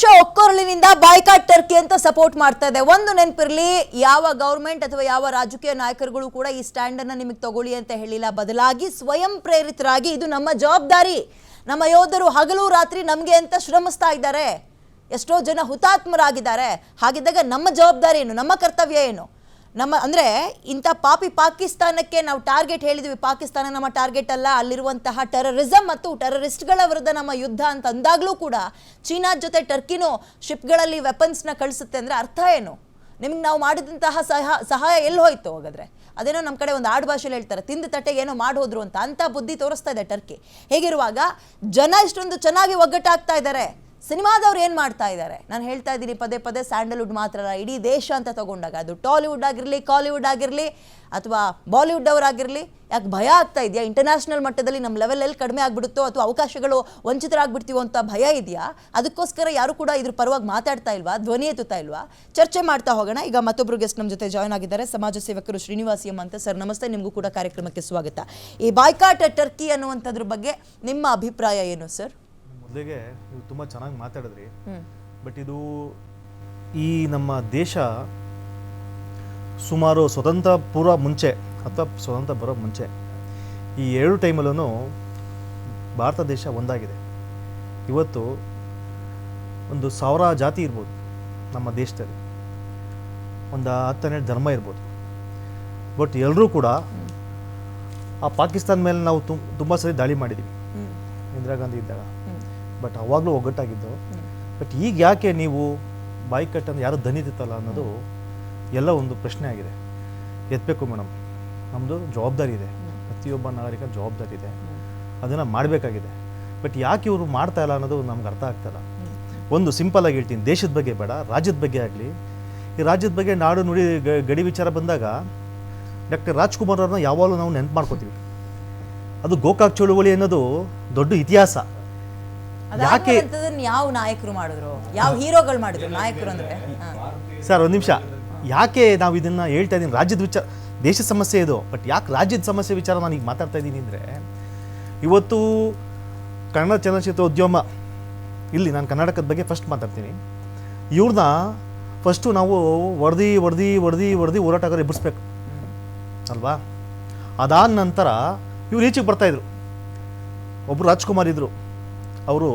ದೇಶ ಒಕ್ಕೊರಲಿನಿಂದ boycott Turkey ಅಂತ ಸಪೋರ್ಟ್ ಮಾಡ್ತಾ ಇದೆ. ಒಂದು ನೆನಪಿರಲಿ, ಯಾವ ಗೌರ್ಮೆಂಟ್ ಅಥವಾ ಯಾವ ರಾಜಕೀಯ ನಾಯಕರುಗಳು ಕೂಡ ಈ ಸ್ಟ್ಯಾಂಡ್ ಅನ್ನ ನಿಮಗೆ ತಗೊಳ್ಳಿ ಅಂತ ಹೇಳಿಲ್ಲ. ಬದಲಾಗಿ ಸ್ವಯಂ ಪ್ರೇರಿತರಾಗಿ ಇದು ನಮ್ಮ ಜವಾಬ್ದಾರಿ. ನಮ್ಮ ಯೋಧರು ಹಗಲು ರಾತ್ರಿ ನಮಗೆ ಅಂತ ಶ್ರಮಿಸ್ತಾ ಇದ್ದಾರೆ. ಎಷ್ಟೋ ಜನ ಹುತಾತ್ಮರಾಗಿದ್ದಾರೆ. ಹಾಗಿದ್ದಾಗ ನಮ್ಮ ಜವಾಬ್ದಾರಿ ಏನು? ನಮ್ಮ ಕರ್ತವ್ಯ ಏನು? ನಮ್ಮ ಅಂದರೆ ಇಂಥ ಪಾಪಿ ಪಾಕಿಸ್ತಾನಕ್ಕೆ ನಾವು ಟಾರ್ಗೆಟ್ ಹೇಳಿದ್ವಿ. ಪಾಕಿಸ್ತಾನ ನಮ್ಮ ಟಾರ್ಗೆಟ್ ಅಲ್ಲ. ಅಲ್ಲಿರುವಂತಹ ಟೆರರಿಸಮ್ ಮತ್ತು ಟೆರರಿಸ್ಟ್ಗಳ ವಿರುದ್ಧ ನಮ್ಮ ಯುದ್ಧ ಅಂತ ಅಂದಾಗಲೂ ಕೂಡ ಚೀನಾ ಜೊತೆ ಟರ್ಕಿನೂ ಶಿಪ್ಗಳಲ್ಲಿ ವೆಪನ್ಸ್ನ ಕಳಿಸುತ್ತೆ ಅಂದರೆ ಅರ್ಥ ಏನು? ನಿಮ್ಗೆ ನಾವು ಮಾಡಿದಂತಹ ಸಹ, ಸಹಾಯ ಎಲ್ಲಿ ಹೋಯ್ತು ಹಾಗಾದ್ರೆ? ಅದೇನೋ ನಮ್ಮ ಕಡೆ ಒಂದು ಆಡು ಭಾಷೆಯಲ್ಲಿ ಹೇಳ್ತಾರೆ, ತಿಂದ ತಟ್ಟೆಗೆ ಏನೋ ಮಾಡಿ ಹೋದ್ರು ಅಂತ ಅಂಥ ಬುದ್ಧಿ ತೋರಿಸ್ತಾ ಇದೆ ಟರ್ಕಿ. ಹೇಗಿರುವಾಗ ಜನ ಇಷ್ಟೊಂದು ಚೆನ್ನಾಗಿ ಒಗ್ಗಟ್ಟಾಗ್ತಾ ಇದ್ದಾರೆ. ಸಿನಿಮಾದವ್ರು ಏನು ಮಾಡ್ತಾ ಇದ್ದಾರೆ ನಾನು ಹೇಳ್ತಾ ಇದ್ದೀನಿ, ಪದೇ ಪದೇ ಸ್ಯಾಂಡಲ್ವುಡ್ ಮಾತ್ರ ಇಡೀ ದೇಶ ಅಂತ ತಗೊಂಡಾಗ, ಅದು ಟಾಲಿವುಡ್ ಆಗಿರಲಿ, ಕಾಲಿವುಡ್ ಆಗಿರಲಿ, ಅಥವಾ ಬಾಲಿವುಡ್ ಅವರಾಗಿರಲಿ ಯಾಕೆ ಭಯ ಆಗ್ತಾ ಇದೆಯಾ? ಇಂಟರ್ನ್ಯಾಷನಲ್ ಮಟ್ಟದಲ್ಲಿ ನಮ್ಮ ಲೆವೆಲ್ ಎಲ್ಲಿ ಕಡಿಮೆ ಆಗ್ಬಿಡುತ್ತೋ, ಅಥವಾ ಅವಕಾಶಗಳು ವಂಚಿತರಾಗ್ಬಿಡ್ತೀವೋ ಅಂತ ಭಯ ಇದೆಯಾ? ಅದಕ್ಕೋಸ್ಕರ ಯಾರು ಕೂಡ ಇದ್ರ ಪರವಾಗಿ ಮಾತಾಡ್ತಾ ಇಲ್ವಾ? ಧ್ವನಿ ಎತ್ತುತ್ತಾ ಇಲ್ವಾ? ಚರ್ಚೆ ಮಾಡ್ತಾ ಹೋಗೋಣ. ಈಗ ಮತ್ತೊಬ್ಬರು ಗೆಸ್ಟ್ ನಮ್ಮ ಜೊತೆ ಜಾಯ್ನ್ ಆಗಿದ್ದಾರೆ. ಸಮಾಜ ಸೇವಕರು ಶ್ರೀನಿವಾಸಿ ಅಂತ. ಸರ್, ನಮಸ್ತೆ. ನಿಮಗೂ ಕೂಡ ಕಾರ್ಯಕ್ರಮಕ್ಕೆ ಸ್ವಾಗತ. ಈ ಬಾಯ್ಕಾಟ್ ಟರ್ಕಿ ಅನ್ನುವಂಥದ್ರ ಬಗ್ಗೆ ನಿಮ್ಮ ಅಭಿಪ್ರಾಯ ಏನು, ಸರ್? ಮೊದಲಿಗೆ ನೀವು ತುಂಬ ಚೆನ್ನಾಗಿ ಮಾತಾಡಿದ್ರಿ. ಬಟ್ ಇದು ಈ ನಮ್ಮ ದೇಶ ಸುಮಾರು ಸ್ವತಂತ್ರ ಪೂರ್ವ ಮುಂಚೆ ಅಥವಾ ಸ್ವತಂತ್ರ ಬರೋ ಮುಂಚೆ ಈ ಎರಡು ಟೈಮಲ್ಲೂ ಭಾರತ ದೇಶ ಒಂದಾಗಿದೆ. ಇವತ್ತು ಒಂದು ಸಾವಿರ ಜಾತಿ ಇರ್ಬೋದು ನಮ್ಮ ದೇಶದಲ್ಲಿ. ಒಂದು ಹತ್ತು ಹನ್ನೆರಡು ಧರ್ಮ ಇರ್ಬೋದು. ಬಟ್ ಎಲ್ಲರೂ ಕೂಡ ಆ ಪಾಕಿಸ್ತಾನ ಮೇಲೆ ನಾವು ತುಂಬ ಸರಿ ದಾಳಿ ಮಾಡಿದ್ದೀವಿ ಇಂದಿರಾ ಗಾಂಧಿ ಇದ್ದಾಗ. ಬಟ್ ಅವಾಗಲೂ ಒಗ್ಗಟ್ಟಾಗಿದ್ದು ಬಟ್ ಈಗ ಯಾಕೆ ನೀವು ಬಾಯ್ಕಟ್ ಅಂತ ಯಾರು ದನಿತಿತ್ತಲ್ಲ ಅನ್ನೋದು ಎಲ್ಲ ಒಂದು ಪ್ರಶ್ನೆ ಆಗಿದೆ. ಎತ್ತಬೇಕು ಮೇಡಮ್ ನಮ್ಮದು ಜವಾಬ್ದಾರಿ ಇದೆ. ಪ್ರತಿಯೊಬ್ಬ ನಾಗರಿಕ ಜವಾಬ್ದಾರಿ ಇದೆ. ಅದನ್ನು ಮಾಡಬೇಕಾಗಿದೆ. ಬಟ್ ಯಾಕೆ ಇವರು ಮಾಡ್ತಾ ಇಲ್ಲ ಅನ್ನೋದು ನಮ್ಗೆ ಅರ್ಥ ಆಗ್ತಾಯಿಲ್ಲ ಒಂದು ಸಿಂಪಲ್ ಆಗಿ ಹೇಳ್ತೀನಿ. ದೇಶದ ಬಗ್ಗೆ ಬೇಡ, ರಾಜ್ಯದ ಬಗ್ಗೆ ಆಗಲಿ. ಈ ರಾಜ್ಯದ ಬಗ್ಗೆ ನಾಡು ನುಡಿ ಗಡಿ ವಿಚಾರ ಬಂದಾಗ ಡಾಕ್ಟರ್ ರಾಜ್ಕುಮಾರ್ ಅವ್ರನ್ನ ಯಾವಾಗಲೂ ನಾವು ನೆನಪು ಮಾಡ್ಕೋತೀವಿ. ಅದು ಗೋಕಾಕ್ ಚಳುವಳಿ ಅನ್ನೋದು ದೊಡ್ಡ ಇತಿಹಾಸ. ಯಾಕೆ? ಯಾವ ನಾಯಕರು ಮಾಡಿದ್ರು? ಯಾವ ಹೀರೋಗಳು ಮಾಡಿದ್ರು? ನಾಯಕರು ಅಂದ್ರೆ? ಸರ್ ಒಂದು ನಿಮಿಷ. ಯಾಕೆ ನಾವು ಇದನ್ನ ಹೇಳ್ತಾ ಇದ್ದೀನಿ ರಾಜ್ಯದ ವಿಚಾರ ದೇಶದ ಸಮಸ್ಯೆ ಇದು. ಬಟ್ ಯಾಕೆ ರಾಜ್ಯದ ಸಮಸ್ಯೆ ವಿಚಾರ ನಾನು ಈಗ ಮಾತಾಡ್ತಾ ಇದ್ದೀನಿ ಅಂದರೆ ಇವತ್ತು ಕನ್ನಡ ಚಲನಚಿತ್ರ ಉದ್ಯಮ ಇಲ್ಲಿ ನಾನು ಕರ್ನಾಟಕದ ಬಗ್ಗೆ ಫಸ್ಟ್ ಮಾತಾಡ್ತೀನಿ. ಇವ್ರನ್ನ ಫಸ್ಟು ನಾವು ವರದಿ ವರದಿ ವರದಿ ವರದಿ ಹೋರಾಟಗಾರ ಎಬ್ಬಿಸ್ಬೇಕು. ಅಲ್ವಾ? ಅದಾದ ನಂತರ ಇವ್ರು ಈಚೆಗೆ ಬರ್ತಾಯಿದ್ರು ಒಬ್ಬರು ರಾಜ್ಕುಮಾರ್ ಇದ್ದರು ಅವರು